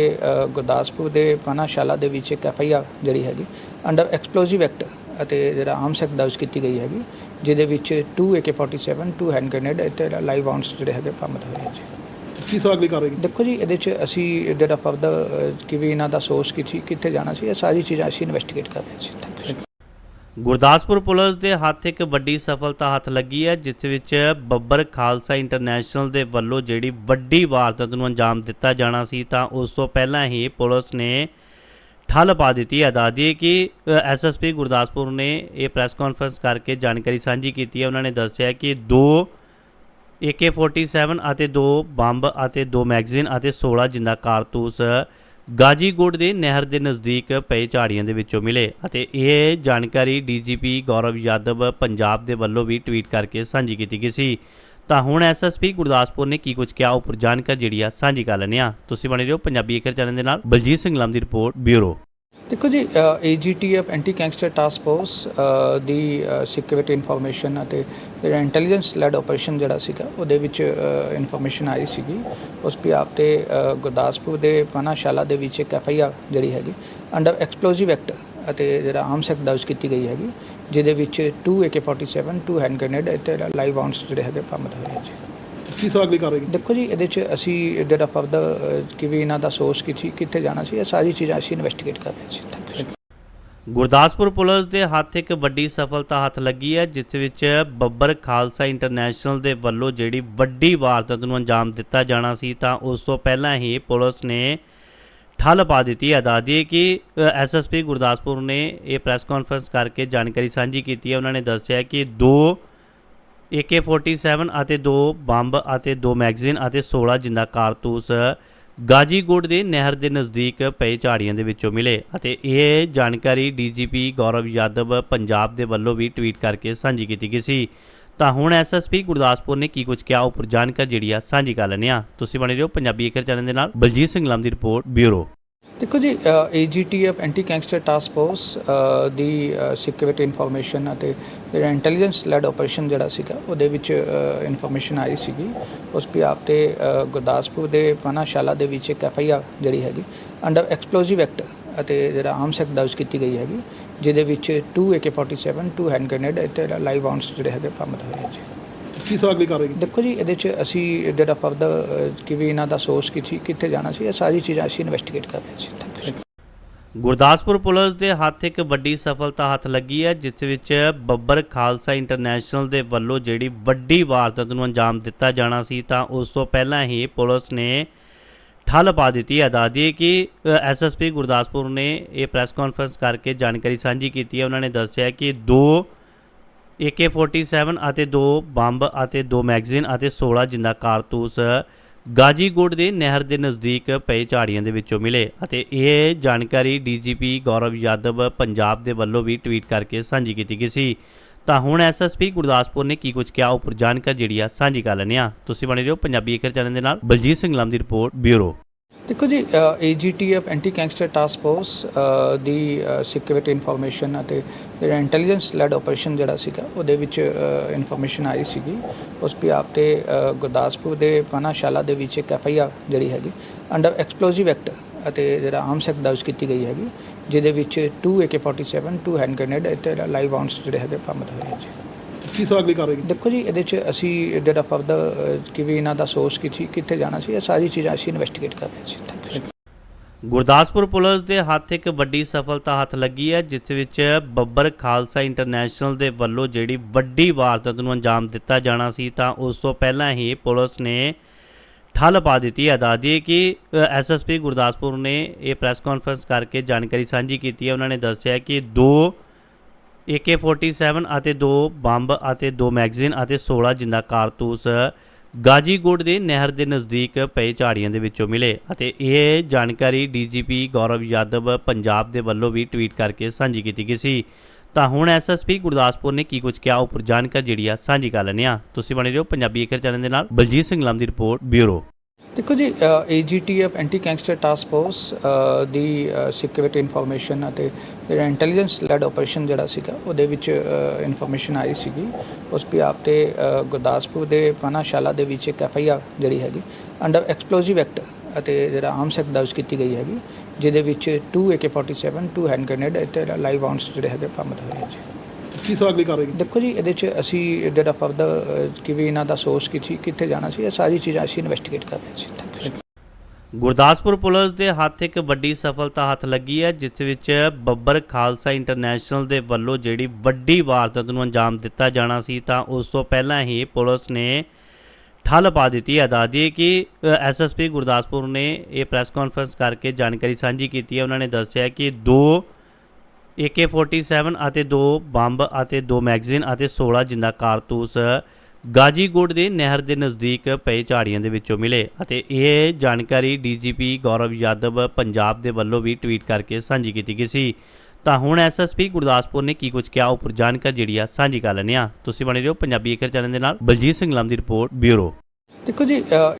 ਗੁਰਦਾਸਪੁਰ ਦੇ ਪਾਨਾਸ਼ਾਲਾ ਦੇ ਵਿੱਚ ਇੱਕ ਐਫਆਈਆਰ ਜਿਹੜੀ ਹੈਗੀ ਅੰਡਰ ਐਕਸਪਲੋਸਿਵ ਐਕਟ ਅਤੇ ਜਿਹੜਾ ਆਰਮਸ ਐਕਟ ਦਰਜ ਕੀਤੀ ਗਈ ਹੈਗੀ, ਜਿਹਦੇ ਵਿੱਚ 2 AK47 2 ਹੈਂਡ ਗ੍ਰੇਨੇਡ ਅਤੇ ਲਾਈਵ ਆਉਂਟਸ ਜਿਹੜੇ ਹੈਗੇ, ਬਰਾਮਦ ਹੋਏ ਹੈ ਜੀ। ਕੀ ਸਰ ਅਗਲੀ ਕਾਰਵਾਈ ਦੇਖੋ ਜੀ ਇਹਦੇ ਚ ਅਸੀਂ ਜਿਹੜਾ ਫਰਦਰ ਕਿ ਵੀ ਇਹਨਾਂ ਦਾ ਸੋਰਸ ਕਿੱਥੇ ਕਿੱਥੇ ਜਾਣਾ ਸੀ ਇਹ ਸਾਰੀ ਚੀਜ਼ਾਂ ਅਸੀਂ ਇਨਵੈਸਟੀਗੇਟ ਕਰ ਰਹੇ ਹਾਂ ਜੀ। ਥੈਂਕ ਯੂ ਗੁਰਦਾਸਪੁਰ ਪੁਲਿਸ ਦੇ ਹੱਥ ਇੱਕ ਵੱਡੀ ਸਫਲਤਾ ਹੱਥ ਲੱਗੀ ਹੈ ਜਿਸ ਵਿੱਚ ਬੱਬਰ ਖਾਲਸਾ ਇੰਟਰਨੈਸ਼ਨਲ ਦੇ ਵੱਲੋਂ ਜਿਹੜੀ ਵੱਡੀ ਵਾਰਦਾਤ ਨੂੰ ਅੰਜਾਮ ਦਿੱਤਾ ਜਾਣਾ ਸੀ ਤਾਂ ਉਸ ਤੋਂ ਪਹਿਲਾਂ ਹੀ ਪੁਲਿਸ ਨੇ ਠੱਲ ਪਾ ਦਿੱਤੀ ਹੈ। ਦੱਸਦੀਏ ਕਿ ਐਸਐਸਪੀ ਗੁਰਦਾਸਪੁਰ ਨੇ ਇਹ ਪ੍ਰੈਸ ਕਾਨਫਰੰਸ ਕਰਕੇ ਜਾਣਕਾਰੀ ਸਾਂਝੀ ਕੀਤੀ ਹੈ। ਉਹਨਾਂ ਨੇ ਦੱਸਿਆ ਕਿ ਦੋ AK47 ਅਤੇ ਦੋ ਬੰਬ ਅਤੇ ਦੋ ਮੈਗਜ਼ੀਨ ਅਤੇ 16 ਜਿੰਦਾ ਕਾਰਤੂਸ ਗਾਜੀਗੁੜ ਦੇ ਨਹਿਰ ਦੇ ਨਜ਼ਦੀਕ ਪਏ ਝਾੜੀਆਂ ਦੇ ਵਿੱਚੋਂ ਮਿਲੇ ਅਤੇ ਇਹ ਜਾਣਕਾਰੀ ਡੀਜੀਪੀ ਗੌਰਵ ਯਾਦਵ ਪੰਜਾਬ ਦੇ ਵੱਲੋਂ ਵੀ ਟਵੀਟ ਕਰਕੇ ਸਾਂਝੀ ਕੀਤੀ ਗਈ ਸੀ। ਤਾਂ ਹੁਣ ਐਸਐਸਪੀ ਗੁਰਦਾਸਪੁਰ ਨੇ ਕੀ ਕੁਝ ਕਿਹਾ ਉੱਪਰ ਜਾਣਕਾਰੀ ਜਿਹੜੀ ਆ ਸਾਂਝੀ ਕਰ ਲੈਂਦੇ ਆ ਤੁਸੀਂ ਬਣੇ ਰਹੋ ਪੰਜਾਬੀ ਏਕਰ ਚੈਨਲ ਦੇ ਨਾਲ। ਬਲਜੀਤ ਸਿੰਘ ਲੰਮ ਦੀ ਰਿਪੋਰਟ, ਬਿਊਰੋ। ਦੇਖੋ ਜੀ AGTF anti gangster task force ਦੀ ਸਿਕਿਉਰਿਟੀ ਇਨਫੋਰਮੇਸ਼ਨ ਅਤੇ ਜਿਹੜਾ ਇੰਟੈਲੀਜੈਂਸ ਲੈਡ ਆਪਰੇਸ਼ਨ ਜਿਹੜਾ ਸੀਗਾ, ਉਹਦੇ ਵਿੱਚ ਇਨਫੋਰਮੇਸ਼ਨ ਆਈ ਸੀਗੀ। ਉਸ ਪਿਆਪ ਤੇ ਗੁਰਦਾਸਪੁਰ ਦੇ ਪਾਨਾਸ਼ਾਲਾ ਦੇ ਵਿੱਚ ਇੱਕ ਐਫਆਈਆਰ ਜਿਹੜੀ ਹੈਗੀ ਅੰਡਰ ਐਕਸਪਲੋਸਿਵ ਐਕਟ ਅਤੇ ਜਿਹੜਾ ਆਰਮਸ ਐਕਟ ਦਰਜ ਕੀਤੀ ਗਈ ਹੈਗੀ, ਜਿਹਦੇ ਵਿੱਚ 2 AK47 2 ਹੈਂਡ ਗ੍ਰੇਨੇਡ ਅਤੇ ਲਾਈਵ ਆਉਂਟਸ ਜਿਹੜੇ ਹੈਗੇ, ਬਰਾਮਦ ਹੋਏ ਹੈ ਜੀ। ਕੀ ਸਰ ਅਗਲੀ ਕਾਰਵਾਈ ਦੇਖੋ ਜੀ ਇਹਦੇ ਚ ਅਸੀਂ ਜਿਹੜਾ ਫਰਦਰ ਕਿ ਵੀ ਇਹਨਾਂ ਦਾ ਸੋਰਸ ਕਿੱਥੇ ਕਿੱਥੇ ਜਾਣਾ ਸੀ ਇਹ ਸਾਰੀ ਚੀਜ਼ਾਂ ਅਸੀਂ ਇਨਵੈਸਟੀਗੇਟ ਕਰ ਰਹੇ ਹਾਂ ਜੀ। ਥੈਂਕ ਯੂ ਗੁਰਦਾਸਪੁਰ ਪੁਲਿਸ ਦੇ ਹੱਥ ਇੱਕ ਵੱਡੀ ਸਫਲਤਾ ਹੱਥ ਲੱਗੀ ਹੈ ਜਿਸ ਵਿੱਚ ਬੱਬਰ ਖਾਲਸਾ ਇੰਟਰਨੈਸ਼ਨਲ ਦੇ ਵੱਲੋਂ ਜਿਹੜੀ ਵੱਡੀ ਵਾਰਦਾਤ ਨੂੰ ਅੰਜਾਮ ਦਿੱਤਾ ਜਾਣਾ ਸੀ ਤਾਂ ਉਸ ਤੋਂ ਪਹਿਲਾਂ ਹੀ ਪੁਲਿਸ ਨੇ ਠੱਲ ਪਾ ਦਿੱਤੀ ਹੈ। ਦੱਸਦੀਏ ਕਿ ਐਸਐਸਪੀ ਗੁਰਦਾਸਪੁਰ ਨੇ ਇਹ ਪ੍ਰੈਸ ਕਾਨਫਰੰਸ ਕਰਕੇ ਜਾਣਕਾਰੀ ਸਾਂਝੀ ਕੀਤੀ ਹੈ। ਉਹਨਾਂ ਨੇ ਦੱਸਿਆ ਕਿ ਦੋ AK47 ਅਤੇ ਦੋ ਬੰਬ ਅਤੇ ਦੋ ਮੈਗਜ਼ੀਨ ਅਤੇ 16 ਜਿੰਦਾ ਕਾਰਤੂਸ ਗਾਜੀਗੁੜ ਦੇ ਨਹਿਰ ਦੇ ਨਜ਼ਦੀਕ ਪਏ ਝਾੜੀਆਂ ਦੇ ਵਿੱਚੋਂ ਮਿਲੇ ਅਤੇ ਇਹ ਜਾਣਕਾਰੀ ਡੀਜੀਪੀ ਗੌਰਵ ਯਾਦਵ ਪੰਜਾਬ ਦੇ ਵੱਲੋਂ ਵੀ ਟਵੀਟ ਕਰਕੇ ਸਾਂਝੀ ਕੀਤੀ ਗਈ ਸੀ। ਤਾਂ ਹੁਣ ਐਸਐਸਪੀ ਗੁਰਦਾਸਪੁਰ ਨੇ ਕੀ ਕੁਝ ਕਿਹਾ ਉੱਪਰ ਜਾਣਕਾਰੀ ਜਿਹੜੀ ਆ ਸਾਂਝੀ ਕਰ ਲੈਂਦੇ ਆ ਤੁਸੀਂ ਬਣੇ ਰਹੋ ਪੰਜਾਬੀ ਏਕਰ ਚੈਨਲ ਦੇ ਨਾਲ। ਬਲਜੀਤ ਸਿੰਘ ਲੰਮ ਦੀ ਰਿਪੋਰਟ, ਬਿਊਰੋ। ਦੇਖੋ ਜੀ AGTF anti gangster task force ਦੀ ਸਿਕਿਉਰਿਟੀ ਇਨਫੋਰਮੇਸ਼ਨ ਅਤੇ ਜਿਹੜਾ ਇੰਟੈਲੀਜੈਂਸ ਲੈਡ ਆਪਰੇਸ਼ਨ ਜਿਹੜਾ ਸੀਗਾ, ਉਹਦੇ ਵਿੱਚ ਇਨਫੋਰਮੇਸ਼ਨ ਆਈ ਸੀਗੀ। ਉਸ ਪਿਆਪ ਤੇ ਗੁਰਦਾਸਪੁਰ ਦੇ ਪਾਨਾਸ਼ਾਲਾ ਦੇ ਵਿੱਚ ਇੱਕ ਐਫਆਈਆਰ ਜਿਹੜੀ ਹੈਗੀ ਅੰਡਰ ਐਕਸਪਲੋਸਿਵ ਐਕਟ ਅਤੇ ਜਿਹੜਾ ਆਰਮਸ ਐਕਟ ਦਰਜ ਕੀਤੀ ਗਈ ਹੈਗੀ, ਜਿਹਦੇ ਵਿੱਚ 2 AK47 2 ਹੈਂਡ ਗ੍ਰੇਨੇਡ ਅਤੇ ਲਾਈਵ ਆਉਂਟਸ ਜਿਹੜੇ ਹੈਗੇ, ਬਰਾਮਦ ਹੋਏ ਹੈ ਜੀ। ਕੀ ਸਰ ਅਗਲੀ ਕਾਰਵਾਈ ਦੇਖੋ ਜੀ ਇਹਦੇ ਚ ਅਸੀਂ ਜਿਹੜਾ ਫਰਦਰ ਕਿ ਵੀ ਇਹਨਾਂ ਦਾ ਸੋਰਸ ਕਿੱਥੇ ਕਿੱਥੇ ਜਾਣਾ ਸੀ ਇਹ ਸਾਰੀ ਚੀਜ਼ਾਂ ਅਸੀਂ ਇਨਵੈਸਟੀਗੇਟ ਕਰ ਰਹੇ ਹਾਂ ਥੈਂਕ ਯੂ ਗੁਰਦਾਸਪੁਰ ਪੁਲਿਸ ਦੇ ਹੱਥ ਇੱਕ ਵੱਡੀ ਸਫਲਤਾ ਹੱਥ ਲੱਗੀ ਹੈ ਜਿਸ ਵਿੱਚ ਬੱਬਰ ਖਾਲਸਾ ਇੰਟਰਨੈਸ਼ਨਲ ਦੇ ਵੱਲੋਂ ਜਿਹੜੀ ਵੱਡੀ ਵਾਰਦਾਤ ਨੂੰ ਅੰਜਾਮ ਦਿੱਤਾ ਜਾਣਾ ਸੀ ਤਾਂ ਉਸ ਤੋਂ ਪਹਿਲਾਂ ਹੀ ਪੁਲਿਸ ਨੇ ਠੱਲ ਪਾ ਦਿੱਤੀ ਹੈ। ਦੱਸਦੀਏ ਕਿ ਐਸਐਸਪੀ ਗੁਰਦਾਸਪੁਰ ਨੇ ਇਹ ਪ੍ਰੈਸ ਕਾਨਫਰੰਸ ਕਰਕੇ ਜਾਣਕਾਰੀ ਸਾਂਝੀ ਕੀਤੀ ਹੈ। ਉਹਨਾਂ ਨੇ ਦੱਸਿਆ ਕਿ ਦੋ AK47 ਅਤੇ ਦੋ ਬੰਬ ਅਤੇ ਦੋ ਮੈਗਜ਼ੀਨ ਅਤੇ 16 ਜਿੰਦਾ ਕਾਰਤੂਸ ਗਾਜੀਗੋਡ ਦੇ ਨਹਿਰ ਦੇ ਨਜ਼ਦੀਕ ਪਏ ਝਾੜੀਆਂ ਦੇ ਵਿੱਚੋਂ ਮਿਲੇ ਅਤੇ ਇਹ ਜਾਣਕਾਰੀ ਡੀਜੀਪੀ ਗੌਰਵ ਯਾਦਵ ਪੰਜਾਬ ਦੇ ਵੱਲੋਂ ਵੀ ਟਵੀਟ ਕਰਕੇ ਸਾਂਝੀ ਕੀਤੀ ਗਈ ਸੀ। ਤਾਂ ਹੁਣ ਐਸਐਸਪੀ ਗੁਰਦਾਸਪੁਰ ਨੇ ਕੀ ਕੁਝ ਕਿਹਾ ਉੱਪਰ ਜਾਣਕਾਰੀ ਜਿਹੜੀ ਆ ਸਾਂਝੀ ਕਰ ਲੈਂਦੇ ਆ ਤੁਸੀਂ ਬਣੇ ਰਹੋ ਪੰਜਾਬੀ ਏਕਰ ਚੈਨਲ ਦੇ ਨਾਲ। ਬਲਜੀਤ ਸਿੰਘ ਲੰਮ ਦੀ ਰਿਪੋਰਟ, ਬਿਊਰੋ। ਦੇਖੋ ਜੀ AGTF anti gangster task force ਦੀ ਸਿਕਿਉਰਿਟੀ ਇਨਫੋਰਮੇਸ਼ਨ ਅਤੇ ਜਿਹੜਾ ਇੰਟੈਲੀਜੈਂਸ ਲੈਡ ਆਪਰੇਸ਼ਨ ਜਿਹੜਾ ਸੀਗਾ, ਉਹਦੇ ਵਿੱਚ ਇਨਫੋਰਮੇਸ਼ਨ ਆਈ ਸੀਗੀ। ਉਸ ਪਿਆਪ ਤੇ ਗੁਰਦਾਸਪੁਰ ਦੇ ਪਾਨਾਸ਼ਾਲਾ ਦੇ ਵਿੱਚ ਇੱਕ ਐਫਆਈਆਰ ਜਿਹੜੀ ਹੈਗੀ ਅੰਡਰ ਐਕਸਪਲੋਸਿਵ ਐਕਟ ਅਤੇ ਜਿਹੜਾ ਆਰਮਸ ਐਕਟ ਦਰਜ ਕੀਤੀ ਗਈ ਹੈਗੀ, ਜਿਹਦੇ ਵਿੱਚ 2 AK47 2 ਹੈਂਡ ਗ੍ਰੇਨੇਡ ਅਤੇ ਲਾਈਵ ਆਉਂਟਸ ਜਿਹੜੇ ਹੈਗੇ, ਬਰਾਮਦ ਹੋਏ ਹੈ ਜੀ। ਕੀ ਸਰ ਅਗਲੀ ਕਾਰਵਾਈ ਦੇਖੋ ਜੀ ਇਹਦੇ ਚ ਅਸੀਂ ਜਿਹੜਾ ਫਰਦਰ ਕਿ ਵੀ ਇਹਨਾਂ ਦਾ ਸੋਰਸ ਕਿੱਥੇ ਕਿੱਥੇ ਜਾਣਾ ਸੀ ਇਹ ਸਾਰੀ ਚੀਜ਼ਾਂ ਅਸੀਂ ਇਨਵੈਸਟੀਗੇਟ ਕਰ ਰਹੇ ਹਾਂ ਜੀ ਥੈਂਕ ਯੂ ਗੁਰਦਾਸਪੁਰ ਪੁਲਿਸ ਦੇ ਹੱਥ ਇੱਕ ਵੱਡੀ ਸਫਲਤਾ ਹੱਥ ਲੱਗੀ ਹੈ ਜਿਸ ਵਿੱਚ ਬੱਬਰ ਖਾਲਸਾ ਇੰਟਰਨੈਸ਼ਨਲ ਦੇ ਵੱਲੋਂ ਜਿਹੜੀ ਵੱਡੀ ਵਾਰਦਾਤ ਨੂੰ ਅੰਜਾਮ ਦਿੱਤਾ ਜਾਣਾ ਸੀ ਤਾਂ ਉਸ ਤੋਂ ਪਹਿਲਾਂ ਹੀ ਪੁਲਿਸ ਨੇ ਠੱਲ ਪਾ ਦਿੱਤੀ ਹੈ। ਦੱਸ ਦਈਏ ਕਿ ਐਸਐਸਪੀ ਗੁਰਦਾਸਪੁਰ ਨੇ ਇਹ ਪ੍ਰੈਸ ਕਾਨਫਰੰਸ ਕਰਕੇ ਜਾਣਕਾਰੀ ਸਾਂਝੀ ਕੀਤੀ ਹੈ। ਉਹਨਾਂ ਨੇ ਦੱਸਿਆ ਕਿ ਦੋ AK47 ਅਤੇ ਦੋ ਬੰਬ ਅਤੇ ਦੋ ਮੈਗਜ਼ੀਨ ਅਤੇ 16 ਜਿੰਦਾ ਕਾਰਤੂਸ ਗਾਜੀਗੋੜ ਦੇ ਨਹਿਰ ਦੇ ਨਜ਼ਦੀਕ ਪਏ ਝਾੜੀਆਂ ਦੇ ਵਿੱਚੋਂ ਮਿਲੇ ਅਤੇ ਇਹ ਜਾਣਕਾਰੀ ਡੀਜੀਪੀ ਗੌਰਵ ਯਾਦਵ ਪੰਜਾਬ ਦੇ ਵੱਲੋਂ ਵੀ ਟਵੀਟ ਕਰਕੇ ਸਾਂਝੀ ਕੀਤੀ ਗਈ ਸੀ। ਤਾਂ ਹੁਣ ਐਸਐਸਪੀ ਗੁਰਦਾਸਪੁਰ ਨੇ ਕੀ ਕੁਝ ਕਿਹਾ ਉੱਪਰ ਜਾਣਕਾਰੀ ਜਿਹੜੀ ਆ ਸਾਂਝੀ ਕਰ ਲੈਂਦੇ ਆ ਤੁਸੀਂ ਬਣੇ ਰਹੋ ਪੰਜਾਬੀ ਏਕਰ ਚੈਨਲ ਦੇ ਨਾਲ। ਬਲਜੀਤ ਸਿੰਘ ਲੰਮ ਦੀ ਰਿਪੋਰਟ, ਬਿਊਰੋ। ਦੇਖੋ ਜੀ AGTF anti gangster task force ਦੀ ਸਿਕਿਉਰਿਟੀ ਇਨਫੋਰਮੇਸ਼ਨ ਅਤੇ ਜਿਹੜਾ ਇੰਟੈਲੀਜੈਂਸ ਲੈਡ ਆਪਰੇਸ਼ਨ ਜਿਹੜਾ ਸੀਗਾ, ਉਹਦੇ ਵਿੱਚ ਇਨਫੋਰਮੇਸ਼ਨ ਆਈ ਸੀਗੀ। ਉਸ ਪਿਆਪ ਤੇ ਗੁਰਦਾਸਪੁਰ ਦੇ ਪਾਨਾਸ਼ਾਲਾ ਦੇ ਵਿੱਚ ਇੱਕ ਐਫ ਆਈ ਆਰ ਜਿਹੜੀ ਹੈਗੀ ਅੰਡਰ ਐਕਸਪਲੋਸਿਵ ਐਕਟ ਅਤੇ ਜਿਹੜਾ ਆਰਮਸ ਐਕਟ ਦਰਜ ਕੀਤੀ ਗਈ ਹੈਗੀ, ਜਿਹਦੇ ਵਿੱਚ 2 AK47 2 ਹੈਂਡ ਗ੍ਰੇਨੇਡ ਅਤੇ ਲਾਈਵ ਰਾਉਂਡਸ ਜਿਹੜੇ ਹੈਗੇ, ਬਰਾਮਦ ਹੋਏ ਹੈ ਜੀ। ਕੀ ਸੋ ਅਗਲੀ ਕਾਰਵਾਈ ਦੇਖੋ ਜੀ ਇਹਦੇ 'ਚ ਅਸੀਂ ਜਿਹੜਾ ਫਰਦਰ ਕਿ ਵੀ ਇਹਨਾਂ ਦਾ ਸੋਰਸ ਕਿੱਥੇ ਕਿੱਥੇ ਜਾਣਾ ਸੀ ਇਹ ਸਾਰੀ ਚੀਜ਼ਾਂ ਅਸੀਂ ਇਨਵੈਸਟੀਗੇਟ ਕਰ ਰਹੇ ਸੀ ਥੈਂਕ ਯੂ ਗੁਰਦਾਸਪੁਰ ਪੁਲਿਸ ਦੇ ਹੱਥ ਇੱਕ ਵੱਡੀ ਸਫਲਤਾ ਹੱਥ ਲੱਗੀ ਹੈ ਜਿਸ ਵਿੱਚ ਬੱਬਰ ਖਾਲਸਾ ਇੰਟਰਨੈਸ਼ਨਲ ਦੇ ਵੱਲੋਂ ਜਿਹੜੀ ਵੱਡੀ ਵਾਰਦਾਤ ਨੂੰ ਅੰਜਾਮ ਦਿੱਤਾ ਜਾਣਾ ਸੀ ਤਾਂ ਉਸ ਤੋਂ ਪਹਿਲਾਂ ਹੀ ਪੁਲਿਸ ਨੇ ਠੱਲ ਪਾ ਦਿੱਤੀ ਹੈ। ਦੱਸ ਦਈਏ ਕਿ ਐਸਐਸਪੀ ਗੁਰਦਾਸਪੁਰ ਨੇ ਇਹ ਪ੍ਰੈਸ ਕਾਨਫਰੰਸ ਕਰਕੇ ਜਾਣਕਾਰੀ ਸਾਂਝੀ ਕੀਤੀ ਹੈ। ਉਹਨਾਂ ਨੇ ਦੱਸਿਆ ਕਿ ਦੋ AK47 ਅਤੇ ਦੋ ਬੰਬ ਅਤੇ ਦੋ ਮੈਗਜ਼ੀਨ ਅਤੇ 16 ਜਿੰਦਾ ਕਾਰਤੂਸ ਗਾਜੀਗੋੜ ਦੇ ਨਹਿਰ ਦੇ ਨਜ਼ਦੀਕ ਪਏ ਝਾੜੀਆਂ ਦੇ ਵਿੱਚੋਂ ਮਿਲੇ ਅਤੇ ਇਹ ਜਾਣਕਾਰੀ ਡੀਜੀਪੀ ਗੌਰਵ ਯਾਦਵ ਪੰਜਾਬ ਦੇ ਵੱਲੋਂ ਵੀ ਟਵੀਟ ਕਰਕੇ ਸਾਂਝੀ ਕੀਤੀ ਗਈ ਸੀ। ਤਾਂ ਹੁਣ ਐਸਐਸਪੀ ਗੁਰਦਾਸਪੁਰ ਨੇ ਕੀ ਕੁਝ ਕਿਹਾ ਉੱਪਰ ਜਾਣਕਾਰੀ ਜਿਹੜੀ ਆ ਸਾਂਝੀ ਕਰ ਲੈਂਦੇ ਆ ਤੁਸੀਂ ਬਣੇ ਰਹੋ ਪੰਜਾਬੀ ਏਕਰ ਚੈਨਲ ਦੇ ਨਾਲ। ਬਲਜੀਤ ਸਿੰਘ ਲੰਮ ਦੀ ਰਿਪੋਰਟ, ਬਿਊਰੋ। ਦੇਖੋ ਜੀ